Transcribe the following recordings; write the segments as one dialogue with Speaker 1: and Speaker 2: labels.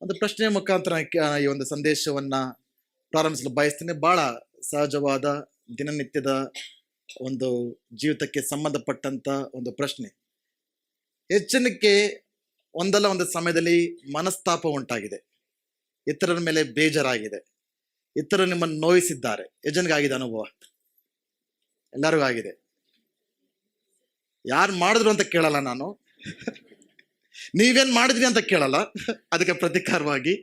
Speaker 1: ಒಂದು ಪ್ರಶ್ನೆಯ ಮುಖಾಂತರ ಈ ಒಂದು ಸಂದೇಶವನ್ನ ಪ್ರಾರಂಭಿಸಲು ಬಯಸ್ತೇನೆ. ಬಹಳ ಸಹಜವಾದ ದಿನನಿತ್ಯದ ಒಂದು ಜೀವಿತಕ್ಕೆ ಸಂಬಂಧಪಟ್ಟಂತ ಒಂದು ಪ್ರಶ್ನೆ. ಹೆಚ್ಚಿನಕ್ಕೆ ಒಂದಲ್ಲ ಒಂದು ಸಮಯದಲ್ಲಿ ಮನಸ್ತಾಪ ಉಂಟಾಗಿದೆ. ಇತರರ ಮೇಲೆ ಬೇಜಾರಾಗಿದೆ. ಇತರರು ನಿಮ್ಮನ್ನು ನೋಯಿಸಿದ್ದಾರೆ. ಯಜನ್ಗಾಗಿದೆ ಅನುಭವ. ಎಲ್ಲರಿಗೂ ಆಗಿದೆ. ಯಾರು ಮಾಡಿದ್ರು ಅಂತ ಕೇಳಲ್ಲ ನಾನು. ನೀವೇನ್ ಮಾಡಿದ್ರಿ ಅಂತ ಕೇಳಲ್ಲ. ಅದಕ್ಕೆ ಪ್ರತಿಕಾರವಾಗಿ.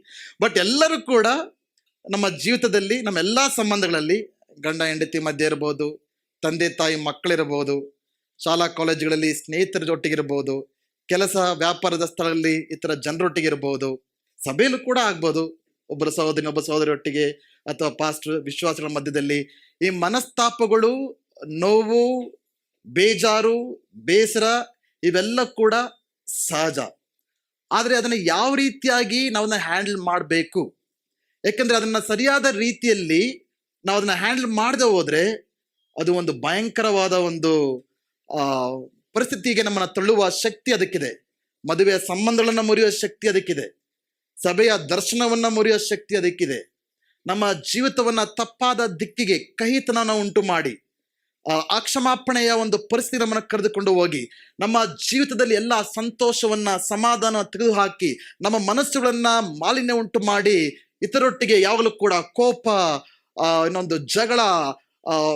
Speaker 1: ಬಟ್ ಎಲ್ಲರೂ ಕೂಡ ನಮ್ಮ ಜೀವಿತದಲ್ಲಿ, ನಮ್ಮ ಎಲ್ಲ ಸಂಬಂಧಗಳಲ್ಲಿ, ಗಂಡ, ಹೆಂಡತಿ ಮಧ್ಯೆ ಇರ್ಬೋದು, ತಂದೆ, ತಾಯಿ, ಮಕ್ಕಳಿರ್ಬೋದು, ಶಾಲಾ, ಕಾಲೇಜುಗಳಲ್ಲಿ ಸ್ನೇಹಿತರ ಜೊಟ್ಟಿಗಿರ್ಬೋದು ಕೆಲಸ, ವ್ಯಾಪಾರದ ಸ್ಥಳದಲ್ಲಿ ಇತರ ಜನರೊಟ್ಟಿಗಿರ್ಬೋದು, ಸಭೆಯಲ್ಲೂ ಕೂಡ ಆಗ್ಬೋದು. ಒಬ್ಬರ ಸಹೋದರಿ ಒಬ್ಬ ಸಹೋದರಿಯೊಟ್ಟಿಗೆ ಅಥವಾ ಪಾಸ್ಟ್ ವಿಶ್ವಾಸಗಳ ಮಧ್ಯದಲ್ಲಿ ಈ ಮನಸ್ತಾಪಗಳು, ನೋವು, ಬೇಜಾರು, ಬೇಸರ, ಇವೆಲ್ಲ ಕೂಡ ಸಹಜ. ಆದರೆ ಅದನ್ನು ಯಾವ ರೀತಿಯಾಗಿ ನಾವು ಅದನ್ನ ಹ್ಯಾಂಡಲ್ ಮಾಡಬೇಕು? ಏಕೆಂದರೆ ಅದನ್ನು ಸರಿಯಾದ ರೀತಿಯಲ್ಲಿ ನಾವು ಅದನ್ನು ಹ್ಯಾಂಡಲ್ ಮಾಡದೆ ಹೋದರೆ ಅದು ಒಂದು ಭಯಂಕರವಾದ ಒಂದು ಪರಿಸ್ಥಿತಿಗೆ ನಮ್ಮನ್ನು ತಳ್ಳುವ ಶಕ್ತಿ ಅದಕ್ಕಿದೆ. ಮದುವೆಯ ಸಂಬಂಧಗಳನ್ನು ಮುರಿಯುವ ಶಕ್ತಿ ಅದಕ್ಕಿದೆ. ಸಭೆಯ ದರ್ಶನವನ್ನು ಮುರಿಯುವ ಶಕ್ತಿ ಅದಕ್ಕಿದೆ. ನಮ್ಮ ಜೀವಿತವನ್ನು ತಪ್ಪಾದ ದಿಕ್ಕಿಗೆ ಕಹಿತನ ಉಂಟು ಮಾಡಿ. ಅಕ್ಷಮಾಪಣೆಯ ಒಂದು ಪರಿಸ್ಥಿತಿ ನಮ್ಮನ್ನು ಕರೆದುಕೊಂಡು ಹೋಗಿ ನಮ್ಮ ಜೀವಿತದಲ್ಲಿ ಎಲ್ಲ ಸಂತೋಷವನ್ನ ಸಮಾಧಾನ ತೆಗೆದುಹಾಕಿ ನಮ್ಮ ಮನಸ್ಸುಗಳನ್ನ ಮಾಲಿನ್ಯ ಉಂಟು ಮಾಡಿ ಇತರೊಟ್ಟಿಗೆ ಯಾವಾಗಲೂ ಕೂಡ ಕೋಪ ಇನ್ನೊಂದು ಜಗಳ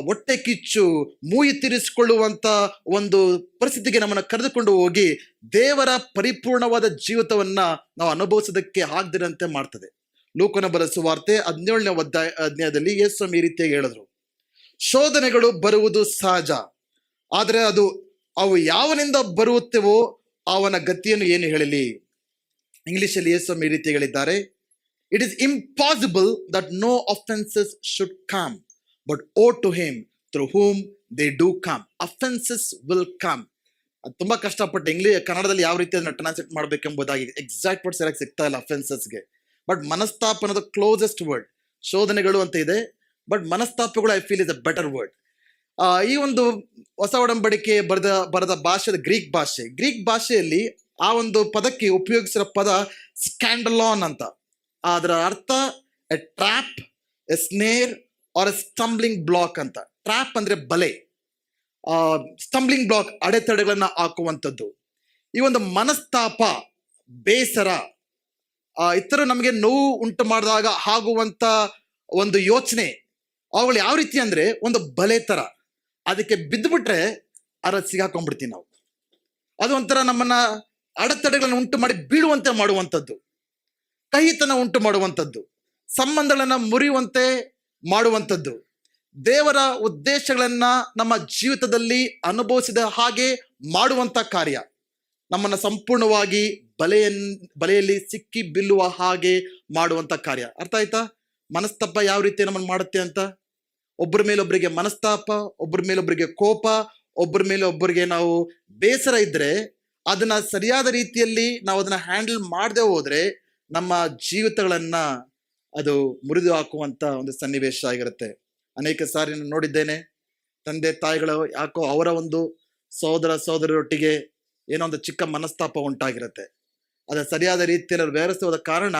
Speaker 1: ಹೊಟ್ಟೆ ಕಿಚ್ಚು, ಮೂಯಿ ತೀರಿಸಿಕೊಳ್ಳುವಂತ ಒಂದು ಪರಿಸ್ಥಿತಿಗೆ ನಮ್ಮನ್ನು ಕರೆದುಕೊಂಡು ಹೋಗಿ ದೇವರ ಪರಿಪೂರ್ಣವಾದ ಜೀವಿತವನ್ನ ನಾವು ಅನುಭವಿಸೋದಕ್ಕೆ ಆಗದಿರಂತೆ ಮಾಡ್ತದೆ. ಲೋಕನ ಬರೆಸುವಾರ್ತೆ ಹದಿನೇಳನೇ ಅಧ್ಯಾಯ, ಅಧ್ಯಾಯದಲ್ಲಿ ಯೇಸು ಈ ರೀತಿಯಾಗಿ ಹೇಳಿದ್ರು. ಶೋಧನೆಗಳು ಬರುವುದು ಸಹಜ. ಆದರೆ ಅದು ಅವು ಯಾವನಿಂದ ಬರುತ್ತವೋ ಅವನ ಗತಿಯನ್ನು ಏನು ಹೇಳಲಿ? ಇಂಗ್ಲಿಷಲ್ಲಿ ಯೇಸು ಈ ರೀತಿ ಹೇಳಿದ್ದಾರೆ it is impossible that no offenses should come but woe to him through whom they do come offenses will come ಅದು ತುಂಬಾ ಕಷ್ಟಪಟ್ಟು ಇಂಗ್ಲಿ, ಕನ್ನಡದಲ್ಲಿ ಯಾವ ರೀತಿ ಅದನ್ನ ಟ್ರಾನ್ಸ್ಲೇಟ್ ಮಾಡಬೇಕೆಂಬುದಾಗಿ ಎಕ್ಸಾಕ್ಟ್ ವರ್ಡ್ ಸರಿಯಾಗಿ ಸಿಗ್ತಾ ಇಲ್ಲ ಅಫೆನ್ಸಸ್ಗೆ ಬಟ್ ಮನಸ್ತಾಪನದ ಕ್ಲೋಸೆಸ್ಟ್ ವರ್ಡ್ ಶೋಧನೆಗಳು ಅಂತ ಇದೆ but ಮನಸ್ತಾಪಗಳು I feel is a better word ಈ ಒಂದು ಹೊಸ ಒಡಂಬಡಿಕೆ ಬರೆದ ಬರೆದ ಭಾಷೆ ಗ್ರೀಕ್ ಭಾಷೆ. ಗ್ರೀಕ್ ಭಾಷೆಯಲ್ಲಿ ಆ ಒಂದು ಪದಕ್ಕೆ ಉಪಯೋಗಿಸಿರೋ ಪದ ಸ್ಕ್ಯಾಂಡಲಾನ್ ಅಂತ. ಅದರ ಅರ್ಥ a trap a snare or a stumbling block ಅಂತ. ಟ್ರ್ಯಾಪ್ ಅಂದ್ರೆ ಬಲೆ. ಸ್ಟಂಬ್ಲಿಂಗ್ ಬ್ಲಾಕ್ ಅಡೆತಡೆಗಳನ್ನ ಹಾಕುವಂಥದ್ದು. ಈ ಒಂದು ಮನಸ್ತಾಪ ಬೇಸರ ಆ, ಇತರರು ನಮಗೆ ನೋವು ಉಂಟು ಮಾಡಿದಾಗ ಆಗುವಂತ ಒಂದು ಯೋಚನೆ ಅವುಗಳು ಯಾವ ರೀತಿ ಅಂದ್ರೆ ಒಂದು ಬಲೆ ಥರ ಅದಕ್ಕೆ ಬಿದ್ದುಬಿಟ್ರೆ ಅರ ಸಿಗಾಕೊಂಡ್ಬಿಡ್ತೀವಿ ನಾವು. ಅದು ಒಂಥರ ನಮ್ಮನ್ನ ಅಡೆತಡೆಗಳನ್ನು ಉಂಟು ಮಾಡಿ ಬೀಳುವಂತೆ ಮಾಡುವಂಥದ್ದು. ಕಹಿತನ ಉಂಟು ಮಾಡುವಂಥದ್ದು. ಸಂಬಂಧಗಳನ್ನು ಮುರಿಯುವಂತೆ ಮಾಡುವಂಥದ್ದು. ದೇವರ ಉದ್ದೇಶಗಳನ್ನ ನಮ್ಮ ಜೀವಿತದಲ್ಲಿ ಅನುಭವಿಸಿದ ಹಾಗೆ ಮಾಡುವಂತ ಕಾರ್ಯ. ನಮ್ಮನ್ನ ಸಂಪೂರ್ಣವಾಗಿ ಬಲೆಯನ್, ಬಲೆಯಲ್ಲಿ ಸಿಕ್ಕಿ ಬಿಲ್ಲುವ ಹಾಗೆ ಮಾಡುವಂತ ಕಾರ್ಯ. ಅರ್ಥ ಆಯ್ತಾ? ಮನಸ್ತಾಪ ಯಾವ ರೀತಿ ನಮ್ಮನ್ನು ಮಾಡುತ್ತೆ ಅಂತ? ಒಬ್ಬರ ಮೇಲೊಬ್ಬರಿಗೆ ಮನಸ್ತಾಪ, ಒಬ್ಬರ ಮೇಲೊಬ್ಬರಿಗೆ ಕೋಪ, ಒಬ್ಬರ ಮೇಲೆ ಒಬ್ಬರಿಗೆ ನಾವು ಬೇಸರ ಇದ್ದರೆ ಅದನ್ನ ಸರಿಯಾದ ರೀತಿಯಲ್ಲಿ ನಾವು ಅದನ್ನ ಹ್ಯಾಂಡಲ್ ಮಾಡದೆ ಹೋದ್ರೆ ನಮ್ಮ ಜೀವಿತಗಳನ್ನ ಅದು ಮುರಿದು ಹಾಕುವಂತ ಒಂದು ಸನ್ನಿವೇಶ ಆಗಿರುತ್ತೆ. ಅನೇಕ ಸಾರಿ ನಾನು ನೋಡಿದ್ದೇನೆ. ತಂದೆ ತಾಯಿಗಳು ಯಾಕೋ ಅವರ ಒಂದು ಸಹೋದರ ಸಹೋದರರೊಟ್ಟಿಗೆ ಏನೋ ಒಂದು ಚಿಕ್ಕ ಮನಸ್ತಾಪ ಉಂಟಾಗಿರುತ್ತೆ. ಅದು ಸರಿಯಾದ ರೀತಿಯಲ್ಲಿ ಅವ್ರು ವ್ಯವಹರಿಸುವ ಕಾರಣ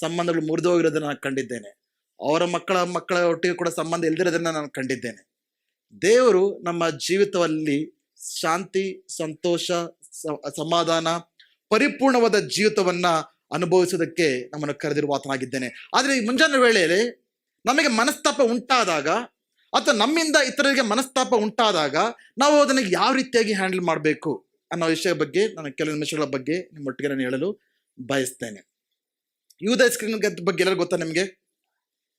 Speaker 1: ಸಂಬಂಧಗಳು ಮುರಿದು ಹೋಗಿರೋದನ್ನ ನಾನು ಕಂಡಿದ್ದೇನೆ. ಅವರ ಮಕ್ಕಳ ಮಕ್ಕಳ ಒಟ್ಟಿಗೆ ಕೂಡ ಸಂಬಂಧ ಇಲ್ದಿರೋದನ್ನ ನಾನು ಕಂಡಿದ್ದೇನೆ. ದೇವರು ನಮ್ಮ ಜೀವಿತದಲ್ಲಿ ಶಾಂತಿ, ಸಂತೋಷ ಸಮಾಧಾನ, ಪರಿಪೂರ್ಣವಾದ ಜೀವಿತವನ್ನ ಅನುಭವಿಸೋದಕ್ಕೆ ನಮ್ಮನ್ನು ಕರೆದಿರುವ ಆತನಾಗಿದ್ದೇನೆ. ಆದರೆ ಈ ಮುಂಜಾನೆ ವೇಳೆಯಲ್ಲಿ ನಮಗೆ ಮನಸ್ತಾಪ ಉಂಟಾದಾಗ ಅಥವಾ ನಮ್ಮಿಂದ ಇತರರಿಗೆ ಮನಸ್ತಾಪ ಉಂಟಾದಾಗ ನಾವು ಅದನ್ನು ಯಾವ ರೀತಿಯಾಗಿ ಹ್ಯಾಂಡಲ್ ಮಾಡಬೇಕು ಅನ್ನೋ ವಿಷಯ ಬಗ್ಗೆ ನಾನು ಕೆಲವು ನಿಮಿಷಗಳ ಬಗ್ಗೆ ನಿಮ್ಮೊಟ್ಟಿಗೆ ನಾನು ಹೇಳಲು ಬಯಸ್ತೇನೆ. ಯೂದ ಸ್ಕ್ರೀನ್ ಬಗ್ಗೆ ಎಲ್ಲರೂ ಗೊತ್ತಾ ನಿಮಗೆ?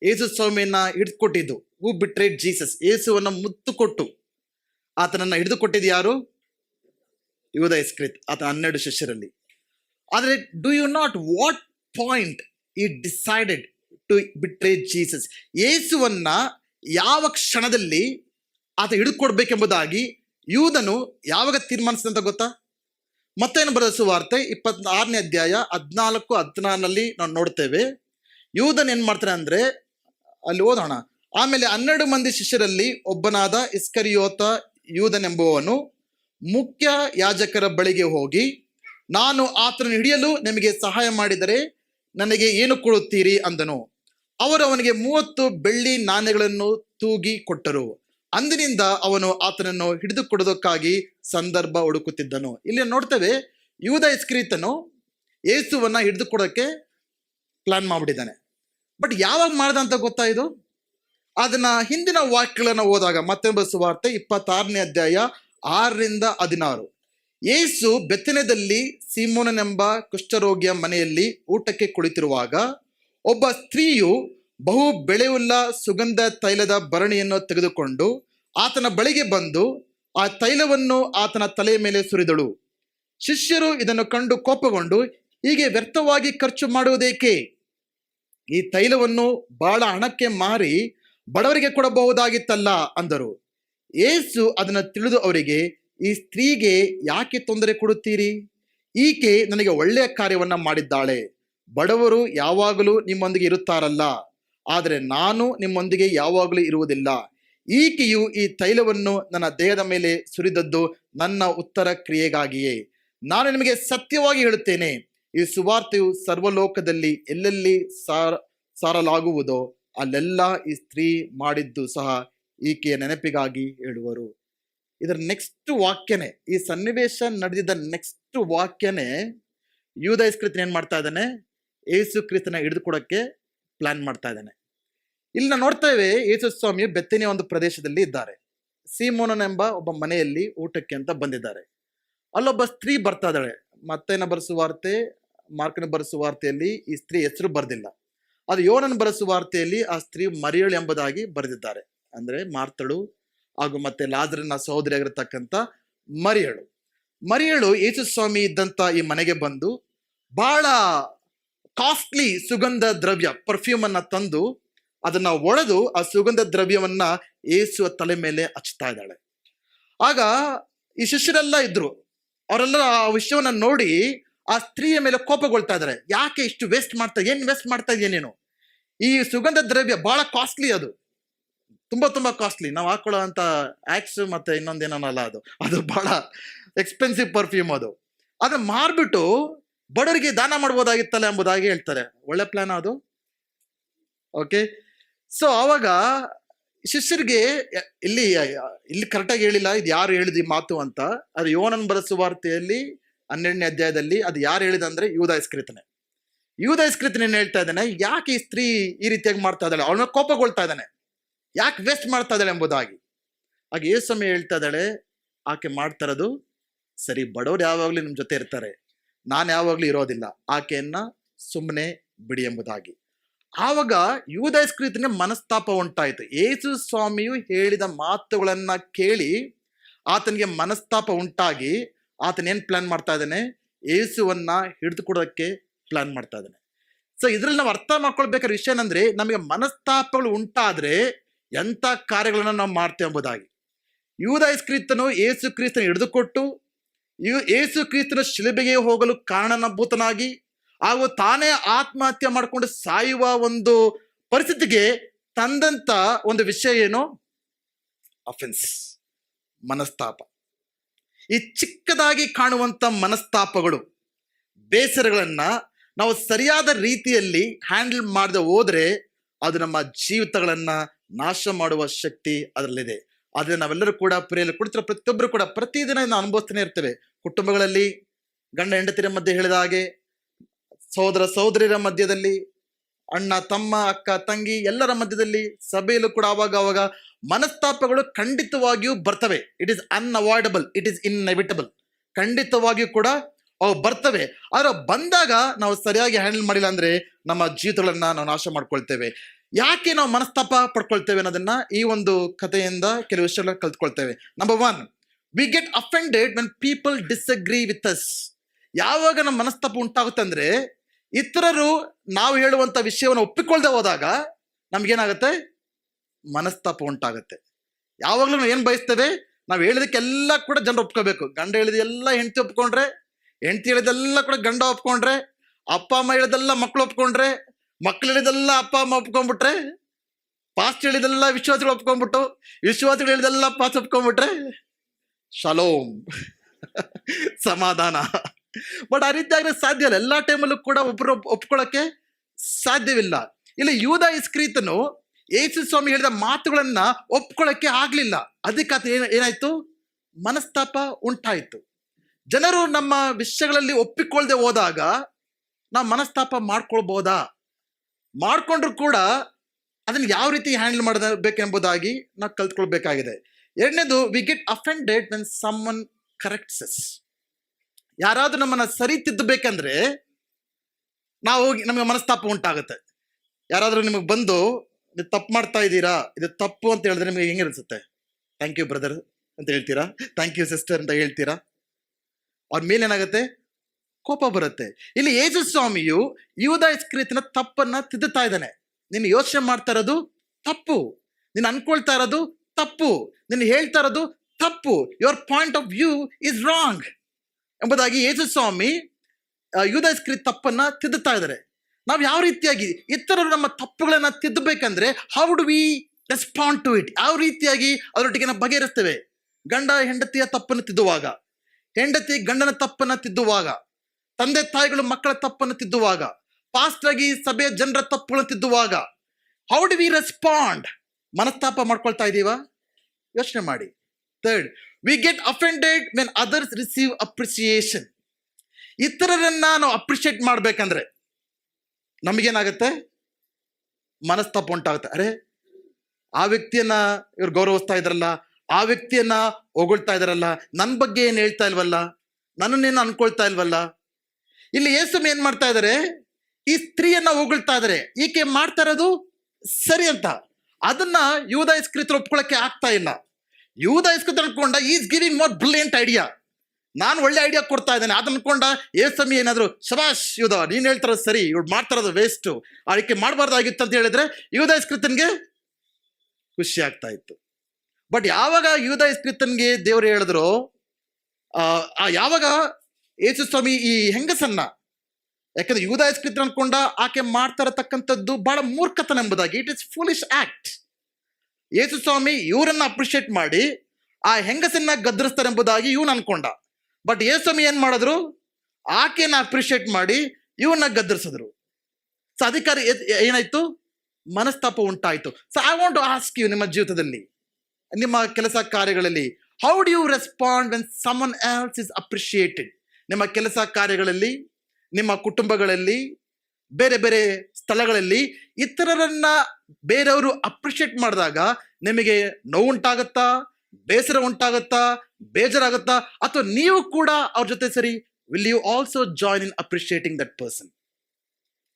Speaker 1: ಏಸು ಸ್ವಾಮಿಯನ್ನ ಹಿಡಿದುಕೊಟ್ಟಿದ್ದು. ಹೂ ಬಿಟ್ರೇಟ್ ಜೀಸಸ್ ಏಸುವನ್ನ ಮುತ್ತು ಕೊಟ್ಟು ಆತನನ್ನ ಹಿಡಿದುಕೊಟ್ಟಿದ್ದು ಯಾರು? ಯೂದ ಇಸ್ಕ್ರಿತ್ ಆತನ ಹನ್ನೆರಡು ಶಿಷ್ಯರಲ್ಲಿ. ಆದರೆ do you not what point he decided to betray Jesus ಯೇಸುವನ್ನ ಯಾವ ಕ್ಷಣದಲ್ಲಿ ಆತ ಹಿಡಿದುಕೊಡ್ಬೇಕೆಂಬುದಾಗಿ ಯೂದನು ಯಾವಾಗ ತೀರ್ಮಾನಿಸಿದಂತ ಗೊತ್ತಾ? ಮತ್ತೇನು ಬರೆದ ಸುವಾರ್ತೆ? ಇಪ್ಪತ್ತಾರನೇ ಅಧ್ಯಾಯ ಹದಿನಾಲ್ಕು ಹದಿನಾರಲ್ಲಿ ನಾವು ನೋಡ್ತೇವೆ. ಯೂದನ್ ಏನು ಮಾಡ್ತಾನೆ ಅಂದ್ರೆ ಅಲ್ಲಿ ಓದೋಣ. ಆಮೇಲೆ ಹನ್ನೆರಡು ಮಂದಿ ಶಿಷ್ಯರಲ್ಲಿ ಒಬ್ಬನಾದ ಇಸ್ಕರಿಯೋತ ಯೂದನೆಂಬುವನು ಮುಖ್ಯ ಯಾಜಕರ ಬಳಿಗೆ ಹೋಗಿ, ನಾನು ಆತನ ಹಿಡಿಯಲು ನಿಮಗೆ ಸಹಾಯ ಮಾಡಿದರೆ ನನಗೆ ಏನು ಕೊಡುತ್ತೀರಿ ಅಂದನು. ಅವರು ಅವನಿಗೆ ಮೂವತ್ತು ಬೆಳ್ಳಿ ನಾಣ್ಯಗಳನ್ನು ತೂಗಿ ಕೊಟ್ಟರು. ಅಂದಿನಿಂದ ಅವನು ಆತನನ್ನು ಹಿಡಿದುಕೊಡೋದಕ್ಕಾಗಿ ಸಂದರ್ಭ ಹುಡುಕುತ್ತಿದ್ದನು. ಇಲ್ಲಿ ನೋಡ್ತೇವೆ, ಯೂದ ಇಸ್ಕ್ರೀತನು ಯೇಸುವನ್ನ ಹಿಡಿದುಕೊಡೋಕ್ಕೆ ಪ್ಲಾನ್ ಮಾಡಿಬಿಟ್ಟಿದ್ದಾನೆ. ಬಟ್ ಯಾವಾಗ ಮಾಡಿದ ಅಂತ ಗೊತ್ತಾ ಇದು? ಅದನ್ನ ಹಿಂದಿನ ವಾಕ್ಯಗಳನ್ನು ಓದಾಗ ಮತ್ತೆ ಸುವಾರ್ತೆ ಇಪ್ಪತ್ತಾರನೇ ಅಧ್ಯಾಯ ಆರರಿಂದ ಹದಿನಾರು. ಏಸು ಬೆತ್ತನೆದಲ್ಲಿ ಸೀಮೋನನೆಂಬ ಕುಷ್ಠರೋಗಿಯ ಮನೆಯಲ್ಲಿ ಊಟಕ್ಕೆ ಕುಳಿತಿರುವಾಗ ಒಬ್ಬ ಸ್ತ್ರೀಯು ಬಹು ಬೆಳೆಯುಳ್ಳ ಸುಗಂಧ ತೈಲದ ಭರಣಿಯನ್ನು ತೆಗೆದುಕೊಂಡು ಆತನ ಬಳಿಗೆ ಬಂದು ಆ ತೈಲವನ್ನು ಆತನ ತಲೆಯ ಮೇಲೆ ಸುರಿದಳು. ಶಿಷ್ಯರು ಇದನ್ನು ಕಂಡು ಕೋಪಗೊಂಡು, ಹೀಗೆ ವ್ಯರ್ಥವಾಗಿ ಖರ್ಚು ಮಾಡುವುದೇಕೆ? ಈ ತೈಲವನ್ನು ಬಹಳ ಹಣಕ್ಕೆ ಮಾರಿ ಬಡವರಿಗೆ ಕೊಡಬಹುದಾಗಿತ್ತಲ್ಲ ಅಂದರು. ಏಸು ಅದನ್ನು ತಿಳಿದು ಅವರಿಗೆ, ಈ ಸ್ತ್ರೀಗೆ ಯಾಕೆ ತೊಂದರೆ ಕೊಡುತ್ತೀರಿ? ಈಕೆ ನನಗೆ ಒಳ್ಳೆಯ ಕಾರ್ಯವನ್ನ ಮಾಡಿದ್ದಾಳೆ. ಬಡವರು ಯಾವಾಗಲೂ ನಿಮ್ಮೊಂದಿಗೆ ಇರುತ್ತಾರಲ್ಲ, ಆದರೆ ನಾನು ನಿಮ್ಮೊಂದಿಗೆ ಯಾವಾಗಲೂ ಇರುವುದಿಲ್ಲ. ಈಕೆಯು ಈ ತೈಲವನ್ನು ನನ್ನ ದೇಹದ ಮೇಲೆ ಸುರಿದದ್ದು ನನ್ನ ಉತ್ತರ ಕ್ರಿಯೆಗಾಗಿಯೇ. ನಾನು ನಿಮಗೆ ಸತ್ಯವಾಗಿ ಹೇಳುತ್ತೇನೆ. ಈ ಸುವಾರ್ತೆಯು ಸರ್ವಲೋಕದಲ್ಲಿ ಎಲ್ಲೆಲ್ಲಿ ಸಾರ, ಸಾರಲಾಗುವುದೋ ಅಲ್ಲೆಲ್ಲ ಈ ಸ್ತ್ರೀ ಮಾಡಿದ್ದು ಸಹ ಈಕೆಯ ನೆನಪಿಗಾಗಿ ಹೇಳುವರು. ಇದರ ನೆಕ್ಸ್ಟ್ ವಾಕ್ಯನೇ, ಈ ಸನ್ನಿವೇಶ ನಡೆದಿದ್ದ ನೆಕ್ಸ್ಟ್ ವಾಕ್ಯನೇ ಯೂದ ಏನು ಮಾಡ್ತಾ ಇದ್ದಾನೆ? ಏಸು ಕ್ರಿಸ್ತನ ಹಿಡಿದುಕೊಡಕ್ಕೆ ಪ್ಲಾನ್ ಮಾಡ್ತಾ ಇದ್ದಾನೆ. ಇಲ್ಲಿ ನಾವು ನೋಡ್ತೇವೆ ಯೇಸು ಸ್ವಾಮಿ ಬೆತ್ತನೆಯ ಒಂದು ಪ್ರದೇಶದಲ್ಲಿ ಇದ್ದಾರೆ. ಸೀಮೋನನೆಂಬ ಒಬ್ಬ ಮನೆಯಲ್ಲಿ ಊಟಕ್ಕೆ ಅಂತ ಬಂದಿದ್ದಾರೆ. ಅಲ್ಲೊಬ್ಬ ಸ್ತ್ರೀ ಬರ್ತಾ ಇದ್ದಾಳೆ. ಮತ್ತೇನ ಬರೆಸುವಾರ್ತೆ ಮಾರ್ಕನ ಬರೆಸುವಾರ್ತೆಯಲ್ಲಿ ಈ ಸ್ತ್ರೀ ಹೆಸರು ಬರೆದಿಲ್ಲ. ಅದು ಯೋನನ್ ಬರೆಸುವಾರ್ತೆಯಲ್ಲಿ ಆ ಸ್ತ್ರೀ ಮರಿಯಳು ಎಂಬುದಾಗಿ ಬರೆದಿದ್ದಾರೆ. ಅಂದ್ರೆ ಮಾರ್ತಳು ಹಾಗೂ ಮತ್ತೆ ಲಾದ್ರನ ಸಹೋದರಿ ಆಗಿರತಕ್ಕಂಥ ಮರಿಯಳು. ಮರಿಯಳು ಯೇಸು ಸ್ವಾಮಿ ಇದ್ದಂತ ಈ ಮನೆಗೆ ಬಂದು ಬಹಳ ಕಾಸ್ಟ್ಲಿ ಸುಗಂಧ ದ್ರವ್ಯ ಪರ್ಫ್ಯೂಮ್ ಅನ್ನ ತಂದು ಅದನ್ನ ಒಡೆದು ಆ ಸುಗಂಧ ದ್ರವ್ಯವನ್ನ ಏಸುವ ತಲೆ ಮೇಲೆ ಹಚ್ತಾ ಇದ್ದಾಳೆ. ಆಗ ಈ ಶಿಷ್ಯರೆಲ್ಲ ಇದ್ರು. ಅವರೆಲ್ಲ ಆ ವಿಷಯವನ್ನ ನೋಡಿ ಆ ಸ್ತ್ರೀಯ ಮೇಲೆ ಕೋಪಗೊಳ್ತಾ ಇದ್ದಾರೆ ಯಾಕೆ ಇಷ್ಟು ವೇಸ್ಟ್ ಮಾಡ್ತಾ, ಏನು ವೇಸ್ಟ್ ಮಾಡ್ತಾ ಇದೆಯಾ ನೀನು? ಈ ಸುಗಂಧ ದ್ರವ್ಯ ಬಹಳ ಕಾಸ್ಟ್ಲಿ ಅದು. ತುಂಬಾ ತುಂಬಾ ಕಾಸ್ಟ್ಲಿ ನಾವು ಹಾಕೊಳ್ಳೋ ಅಂತ ಆಕ್ಸ್ ಮತ್ತೆ ಇನ್ನೊಂದೇನಲ್ಲ ಅದು. ಅದು ಬಹಳ ಎಕ್ಸ್ಪೆನ್ಸಿವ್ ಪರ್ಫ್ಯೂಮ್ ಅದು. ಅದನ್ನ ಮಾರ್ಬಿಟ್ಟು ಬಡವರಿಗೆ ದಾನ ಮಾಡ್ಬೋದಾಗಿತ್ತಲ್ಲ ಎಂಬುದಾಗಿ ಹೇಳ್ತಾರೆ. ಒಳ್ಳೆ ಪ್ಲಾನ್ ಅದು. ಓಕೆ ಸೊ ಅವಾಗ ಶಿಷ್ಯರಿಗೆ, ಇಲ್ಲಿ ಇಲ್ಲಿ ಕರೆಕ್ಟಾಗಿ ಹೇಳಿಲ್ಲ ಇದು ಯಾರು ಹೇಳಿದ ಮಾತು ಅಂತ. ಅದು ಯೋನನ್ ಬರೆಸುವಾರ್ತೆಯಲ್ಲಿ ಹನ್ನೆರಡನೇ ಅಧ್ಯಾಯದಲ್ಲಿ ಅದು ಯಾರು ಹೇಳಿದಂದ್ರೆ ಅಂದ್ರೆ ಯೂದಾಯ ಸ್ಕೃತನೆ ಯೂದ ಇಸ್ಕ್ರಿತನ ಹೇಳ್ತಾ ಇದ್ದಾನೆ? ಯಾಕೆ ಈ ಸ್ತ್ರೀ ಈ ರೀತಿಯಾಗಿ ಮಾಡ್ತಾ ಇದ್ದಾಳೆ? ಅವನ ಕೋಪಗೊಳ್ತಾ ಇದ್ದಾನೆ. ಯಾಕೆ ವೇಸ್ಟ್ ಮಾಡ್ತಾ ಇದ್ದಾಳೆ ಎಂಬುದಾಗಿ. ಹಾಗೆ ಏ ಸಮಯ ಹೇಳ್ತಾ ಇದ್ದಾಳೆ, ಆಕೆ ಮಾಡ್ತಾ ಇರೋದು ಸರಿ, ಬಡವರು ಯಾವಾಗಲೂ ನಿಮ್ಮ ಜೊತೆ ಇರ್ತಾರೆ. ನಾನು ಯಾವಾಗಲೂ ಇರೋದಿಲ್ಲ. ಆಕೆಯನ್ನ ಸುಮ್ಮನೆ ಬಿಡಿ ಎಂಬುದಾಗಿ. ಆವಾಗ ಯೂದೈಸ್ಕೃತಿನ ಮನಸ್ತಾಪ ಉಂಟಾಯಿತು. ಯೇಸು ಸ್ವಾಮಿಯು ಹೇಳಿದ ಮಾತುಗಳನ್ನ ಕೇಳಿ ಆತನಿಗೆ ಮನಸ್ತಾಪ ಉಂಟಾಗಿ ಆತನ ಪ್ಲ್ಯಾನ್ ಮಾಡ್ತಾ ಇದ್ದಾನೆ? ಯೇಸುವನ್ನ ಹಿಡಿದುಕೊಡೋಕ್ಕೆ ಪ್ಲ್ಯಾನ್ ಮಾಡ್ತಾ ಇದ್ದಾನೆ. ಸೊ ಇದ್ರಲ್ಲಿ ನಾವು ಅರ್ಥ ಮಾಡ್ಕೊಳ್ಬೇಕಾದ ವಿಷಯ ಏನಂದರೆ, ನಮಗೆ ಮನಸ್ತಾಪಗಳು ಉಂಟಾದ್ರೆ ಎಂಥ ಕಾರ್ಯಗಳನ್ನು ನಾವು ಮಾಡ್ತೇವೆ ಎಂಬುದಾಗಿ. ಯೂದ ಕ್ರಿಸ್ತನು ಏಸು ಕ್ರಿಸ್ತನ ಹಿಡಿದುಕೊಟ್ಟು, ಯು ಏಸು ಕ್ರಿಸ್ತನ ಶಿಲುಬೆಗೆ ಹೋಗಲು ಕಾರಣಭೂತನಾಗಿ ಹಾಗೂ ತಾನೇ ಆತ್ಮಹತ್ಯೆ ಮಾಡಿಕೊಂಡು ಸಾಯುವ ಒಂದು ಪರಿಸ್ಥಿತಿಗೆ ತಂದಂತ ಒಂದು ವಿಷಯ ಏನು? ಅಫೆನ್ಸ್ ಮನಸ್ತಾಪ. ಈ ಚಿಕ್ಕದಾಗಿ ಕಾಣುವಂಥ ಮನಸ್ತಾಪಗಳು, ಬೇಸರಗಳನ್ನು ನಾವು ಸರಿಯಾದ ರೀತಿಯಲ್ಲಿ ಹ್ಯಾಂಡಲ್ ಮಾಡದೆ ಹೋದರೆ ಅದು ನಮ್ಮ ಜೀವಿತಗಳನ್ನು ನಾಶ ಮಾಡುವ ಶಕ್ತಿ ಅದರಲ್ಲಿದೆ. ಆದರೆ ನಾವೆಲ್ಲರೂ ಕೂಡ ಪ್ರಿಯಲ್ಲಿ ಕುಳಿತಿರೋ ಪ್ರತಿಯೊಬ್ಬರು ಕೂಡ ಪ್ರತಿದಿನ ಇದನ್ನು ಅನುಭವಿಸ್ತಾನೆ ಇರ್ತೇವೆ. ಕುಟುಂಬಗಳಲ್ಲಿ ಗಂಡ ಹೆಂಡತಿರ ಮಧ್ಯೆ ಹೇಳಿದ ಹಾಗೆ ಸಹೋದರ ಸಹೋದರಿಯರ ಮಧ್ಯದಲ್ಲಿ, ಅಣ್ಣ ತಮ್ಮ, ಅಕ್ಕ, ತಂಗಿ ಎಲ್ಲರ ಮಧ್ಯದಲ್ಲಿ ಸಭೆಯಲ್ಲೂ ಕೂಡ ಆವಾಗ ಅವಾಗ ಮನಸ್ತಾಪಗಳು ಖಂಡಿತವಾಗಿಯೂ ಬರ್ತವೆ. It is unavoidable it is inevitable ಖಂಡಿತವಾಗಿಯೂ ಕೂಡ ಅವು ಬರ್ತವೆ. ಆದ್ರೆ ಬಂದಾಗ ನಾವು ಸರಿಯಾಗಿ ಹ್ಯಾಂಡಲ್ ಮಾಡಿಲ್ಲ ಅಂದರೆ ನಮ್ಮ ಜೀವಿತಗಳನ್ನು ನಾವು ನಾಶ ಮಾಡ್ಕೊಳ್ತೇವೆ. ಯಾಕೆ ನಾವು ಮನಸ್ತಾಪ ಪಡ್ಕೊಳ್ತೇವೆ ಅನ್ನೋದನ್ನ ಈ ಒಂದು ಕಥೆಯಿಂದ ಕೆಲವು ವಿಷಯಗಳನ್ನ ಕಲ್ತ್ಕೊಳ್ತೇವೆ. Number one we get offended when people disagree with us ಯಾವಾಗ ನಮ್ಮ ಮನಸ್ತಾಪ ಉಂಟಾಗುತ್ತೆ ಅಂದರೆ ಇತರರು ನಾವು ಹೇಳುವಂತ ವಿಷಯವನ್ನು ಒಪ್ಪಿಕೊಳ್ಳದೆ ಹೋದಾಗ ನಮ್ಗೇನಾಗುತ್ತೆ? ಮನಸ್ತಾಪ ಉಂಟಾಗುತ್ತೆ. ಯಾವಾಗಲೂ ಏನು ಬಯಸ್ತೇವೆ? ನಾವು ಹೇಳಿದಕ್ಕೆಲ್ಲ ಕೂಡ ಜನರು ಒಪ್ಕೋಬೇಕು. ಗಂಡ ಹೇಳಿದ ಎಲ್ಲ ಹೆಂಡತಿ ಒಪ್ಕೊಂಡ್ರೆ, ಹೆಂಡತಿ ಹೇಳಿದೆಲ್ಲ ಕೂಡ ಗಂಡ ಒಪ್ಕೊಂಡ್ರೆ, ಅಪ್ಪ, ಅಮ್ಮ ಹೇಳಿದೆಲ್ಲ ಮಕ್ಕಳು ಒಪ್ಕೊಂಡ್ರೆ, ಮಕ್ಳು ಹೇಳಿದೆಲ್ಲ ಅಪ್ಪ, ಅಮ್ಮ ಒಪ್ಕೊಂಡ್ಬಿಟ್ರೆ ಪಾಸ್ಟ್ ಹೇಳಿದೆಲ್ಲ ವಿಶ್ವಾಸಗಳು ಒಪ್ಕೊಂಡ್ಬಿಟ್ಟು, ವಿಶ್ವಾಸಗಳು ಹೇಳಿದೆಲ್ಲ ಪಾಸ್ ಒಪ್ಕೊಂಡ್ಬಿಟ್ರೆ ಶಲೋಮ್ ಸಮಾಧಾನ. ಬಟ್ ಆ ರೀತಿ ಆಗಿದ್ರೆ ಸಾಧ್ಯ ಇಲ್ಲ. ಎಲ್ಲ ಟೈಮಲ್ಲೂ ಕೂಡ ಒಬ್ಬರು ಒಪ್ಕೊಳ್ಳೋಕ್ಕೆ ಸಾಧ್ಯವಿಲ್ಲ. ಇಲ್ಲಿ ಯೂದ ಇಸ್ಕ್ರೀತನು ಯೇಸು ಸ್ವಾಮಿ ಹೇಳಿದ ಮಾತುಗಳನ್ನ ಒಪ್ಕೊಳ್ಳಕ್ಕೆ ಆಗ್ಲಿಲ್ಲ. ಅದಕ್ಕೆ ಅದು ಏನ, ಏನಾಯ್ತು? ಮನಸ್ತಾಪ ಉಂಟಾಯಿತು. ಜನರು ನಮ್ಮ ವಿಷಯಗಳಲ್ಲಿ ಒಪ್ಪಿಕೊಳ್ಳದೆ ಹೋದಾಗ ನಾವು ಮನಸ್ತಾಪ ಮಾಡ್ಕೊಳ್ಬೋದಾ? ಮಾಡ್ಕೊಂಡ್ರು ಕೂಡ ಅದನ್ನ ಯಾವ ರೀತಿ ಹ್ಯಾಂಡಲ್ ಮಾಡಬೇಕೆಂಬುದಾಗಿ ನಾವು ಕಲ್ತ್ಕೊಳ್ಬೇಕಾಗಿದೆ. ಎರಡನೇದು we get offended when someone corrects us ಯಾರಾದರೂ ನಮ್ಮನ್ನ ಸರಿ ತಿದ್ದಬೇಕಂದ್ರೆ ನಾವು ಹೋಗಿ ನಮಗೆ ಮನಸ್ತಾಪ ಉಂಟಾಗುತ್ತೆ. ಯಾರಾದರೂ ನಿಮಗೆ ಬಂದು ಇದು ತಪ್ಪು ಮಾಡ್ತಾ ಇದ್ದೀರಾ? ಇದು ತಪ್ಪು ಅಂತ ಹೇಳಿದ್ರೆ ನಿಮಗೆ ಹೆಂಗೆ ಅನ್ಸುತ್ತೆ? ಥ್ಯಾಂಕ್ ಯು ಬ್ರದರ್ ಅಂತ ಹೇಳ್ತೀರಾ? ಥ್ಯಾಂಕ್ ಯು ಸಿಸ್ಟರ್ ಅಂತ ಹೇಳ್ತೀರಾ? ಅವ್ರ ಮೇಲೆ ಏನಾಗುತ್ತೆ? ಕೋಪ ಬರುತ್ತೆ. ಇಲ್ಲಿ ಯೇಸು ಸ್ವಾಮಿಯು ಯೂದ ಇಸ್ಕ್ರೀತಿನ ತಪ್ಪನ್ನ ತಿದ್ದುತ್ತಾ ಇದ್ದಾನೆ. ನೀನು ಯೋಚನೆ ಮಾಡ್ತಾ ಇರೋದು ತಪ್ಪು. ನೀನು ಅನ್ಕೊಳ್ತಾ ಇರೋದು ತಪ್ಪು. ನೀನು ಹೇಳ್ತಾ ಇರೋದು ತಪ್ಪು. Your point of view is wrong ಎಂಬುದಾಗಿ ಯೇಸು ಸ್ವಾಮಿ ಯೂದ ಇಸ್ಕ್ರೀತ್ ತಪ್ಪನ್ನ ತಿದ್ದುತ್ತಾ ಇದ್ದಾರೆ. ನಾವು ಯಾವ ರೀತಿಯಾಗಿ ಇತರರು ನಮ್ಮ ತಪ್ಪುಗಳನ್ನು ತಿದ್ದಬೇಕಂದ್ರೆ how do we respond to it ಯಾವ ರೀತಿಯಾಗಿ ಅದರೊಟ್ಟಿಗೆ ನಾವು ಬಗೆಹರಿಸ್ತೇವೆ? ಗಂಡ ಹೆಂಡತಿಯ ತಪ್ಪನ್ನು ತಿದ್ದುವಾಗ, ಹೆಂಡತಿ ಗಂಡನ ತಪ್ಪನ್ನು ತಿದ್ದುವಾಗ, ತಂದೆ ತಾಯಿಗಳು ಮಕ್ಕಳ ತಪ್ಪನ್ನು ತಿದ್ದುವಾಗ ಫಾಸ್ಟ್ ಆಗಿ ಸಭೆಯ ಜನರ ತಪ್ಪುಗಳನ್ನು ತಿದ್ದುವಾಗ ಹೌ ಡು ವಿ ರೆಸ್ಪಾಂಡ್ ಮನಸ್ತಾಪ ಮಾಡ್ಕೊಳ್ತಾ ಇದ್ದೀವಾ ಯೋಚನೆ ಮಾಡಿ. Third we get offended when others receive appreciation ಇತರರನ್ನ ನಾವು ಅಪ್ರಿಷಿಯೇಟ್ ಮಾಡ್ಬೇಕಂದ್ರೆ ನಮಗೇನಾಗುತ್ತೆ? ಮನಸ್ತಾಪ ಉಂಟಾಗುತ್ತೆ. ಅರೆ, ಆ ವ್ಯಕ್ತಿಯನ್ನ ಇವ್ರು ಗೌರವಿಸ್ತಾ ಇದ್ರಲ್ಲ, ಆ ವ್ಯಕ್ತಿಯನ್ನ ಹೊಗಳ್ತಾ ಇದಾರಲ್ಲ ನನ್ನ ಬಗ್ಗೆ ಏನು ಹೇಳ್ತಾ ಇಲ್ವಲ್ಲ? ನನ್ನನ್ನೇನು ಅನ್ಕೊಳ್ತಾ ಇಲ್ವಲ್ಲ? ಇಲ್ಲಿ ಯೇಸು ಏನ್ ಮಾಡ್ತಾ ಇದ್ದಾರೆ ಈ ಸ್ತ್ರೀಯನ್ನ ಹೊಗಳ್ತಾ ಇದ್ದಾರೆ ಈಕೆ ಮಾಡ್ತಾ ಇರೋದು ಸರಿ ಅಂತ. ಅದನ್ನ ಯೂದ ಇಸ್ಕೃತರು ಒಪ್ಕೊಳ್ಳಕ್ಕೆ ಆಗ್ತಾ ಇಲ್ಲ. ಯೂದ ಅನ್ಕೊಂಡ is giving more brilliant idea ನಾನು ಒಳ್ಳೆ ಐಡಿಯಾ ಕೊಡ್ತಾ ಇದ್ದೇನೆ. ಅದನ್ನ ಅನ್ಕೊಂಡ ಏಸಮಿ ಏನಾದರೂ ಶಬಾಷ್ ಯುದ ನೀನು ಹೇಳ್ತಾರ ಸರಿ ಇವ್ರು ಮಾಡ್ತಾರದು ವೇಸ್ಟು ಅದಕ್ಕೆ ಮಾಡಬಾರ್ದಾಗಿತ್ತು ಅಂತ ಹೇಳಿದ್ರೆ ಯೂದ ಇಸ್ಕೃತನ್ಗೆ ಖುಷಿ ಆಗ್ತಾ ಇತ್ತು. ಬಟ್ ಯಾವಾಗ ಯೂದ ಇಸ್ಕೃತನ್ಗೆ ದೇವರು ಹೇಳಿದ್ರು ಆ, ಯಾವಾಗ ಯೇಸು ಸ್ವಾಮಿ ಈ ಹೆಂಗಸನ್ನ ಯಾಕಂದ್ರೆ ಯೂದ ಇಸ್ಕೃತನ್ ಅನ್ಕೊಂಡ ಆಕೆ ಮಾಡ್ತಾರತಕ್ಕಂಥದ್ದು ಬಹಳ ಮೂರ್ಖತನ ಎಂಬುದಾಗಿ ಇಟ್ ಇಸ್ ಫುಲಿಶ್ ಆಕ್ಟ್ ಯೇಸು ಸ್ವಾಮಿ ಇವರನ್ನ ಅಪ್ರಿಷಿಯೇಟ್ ಮಾಡಿ ಆ ಹೆಂಗಸನ್ನ ಗದ್ದರಿಸ್ತಾರೆ ಎಂಬುದಾಗಿ ಇವನ್ ಅನ್ಕೊಂಡ. ಬಟ್ ಯೇಸು ಏನು ಮಾಡಿದ್ರು? ಆಕೆನ ಅಪ್ರಿಷಿಯೇಟ್ ಮಾಡಿ ಇವನ್ನ ಗದ್ದರಿಸಿದ್ರು. ಸೊ ಅಧಿಕಾರಿ ಏನಾಯ್ತು? ಮನಸ್ತಾಪ ಉಂಟಾಯಿತು. So I want to ask you ನಿಮ್ಮ ಜೀವಿತದಲ್ಲಿ, ನಿಮ್ಮ ಕೆಲಸ ಕಾರ್ಯಗಳಲ್ಲಿ how do you respond when someone else is appreciated ನಿಮ್ಮ ಕೆಲಸ ಕಾರ್ಯಗಳಲ್ಲಿ, ನಿಮ್ಮ ಕುಟುಂಬಗಳಲ್ಲಿ, ಬೇರೆ ಬೇರೆ ಸ್ಥಳಗಳಲ್ಲಿ, ಇತರರನ್ನ ಬೇರೆಯವರು ಅಪ್ರಿಷಿಯೇಟ್ ಮಾಡಿದಾಗ ನಿಮಗೆ ನೋವು ಉಂಟಾಗತ್ತಾ ಬೇಸರ ಉಂಟಾಗತ್ತಾ, ಬೇಜಾರಾಗತ್ತಾ, ಅಥವಾ ನೀವು ಕೂಡ ಅವ್ರ ಜೊತೆ ಸರಿ will you also join in appreciating that person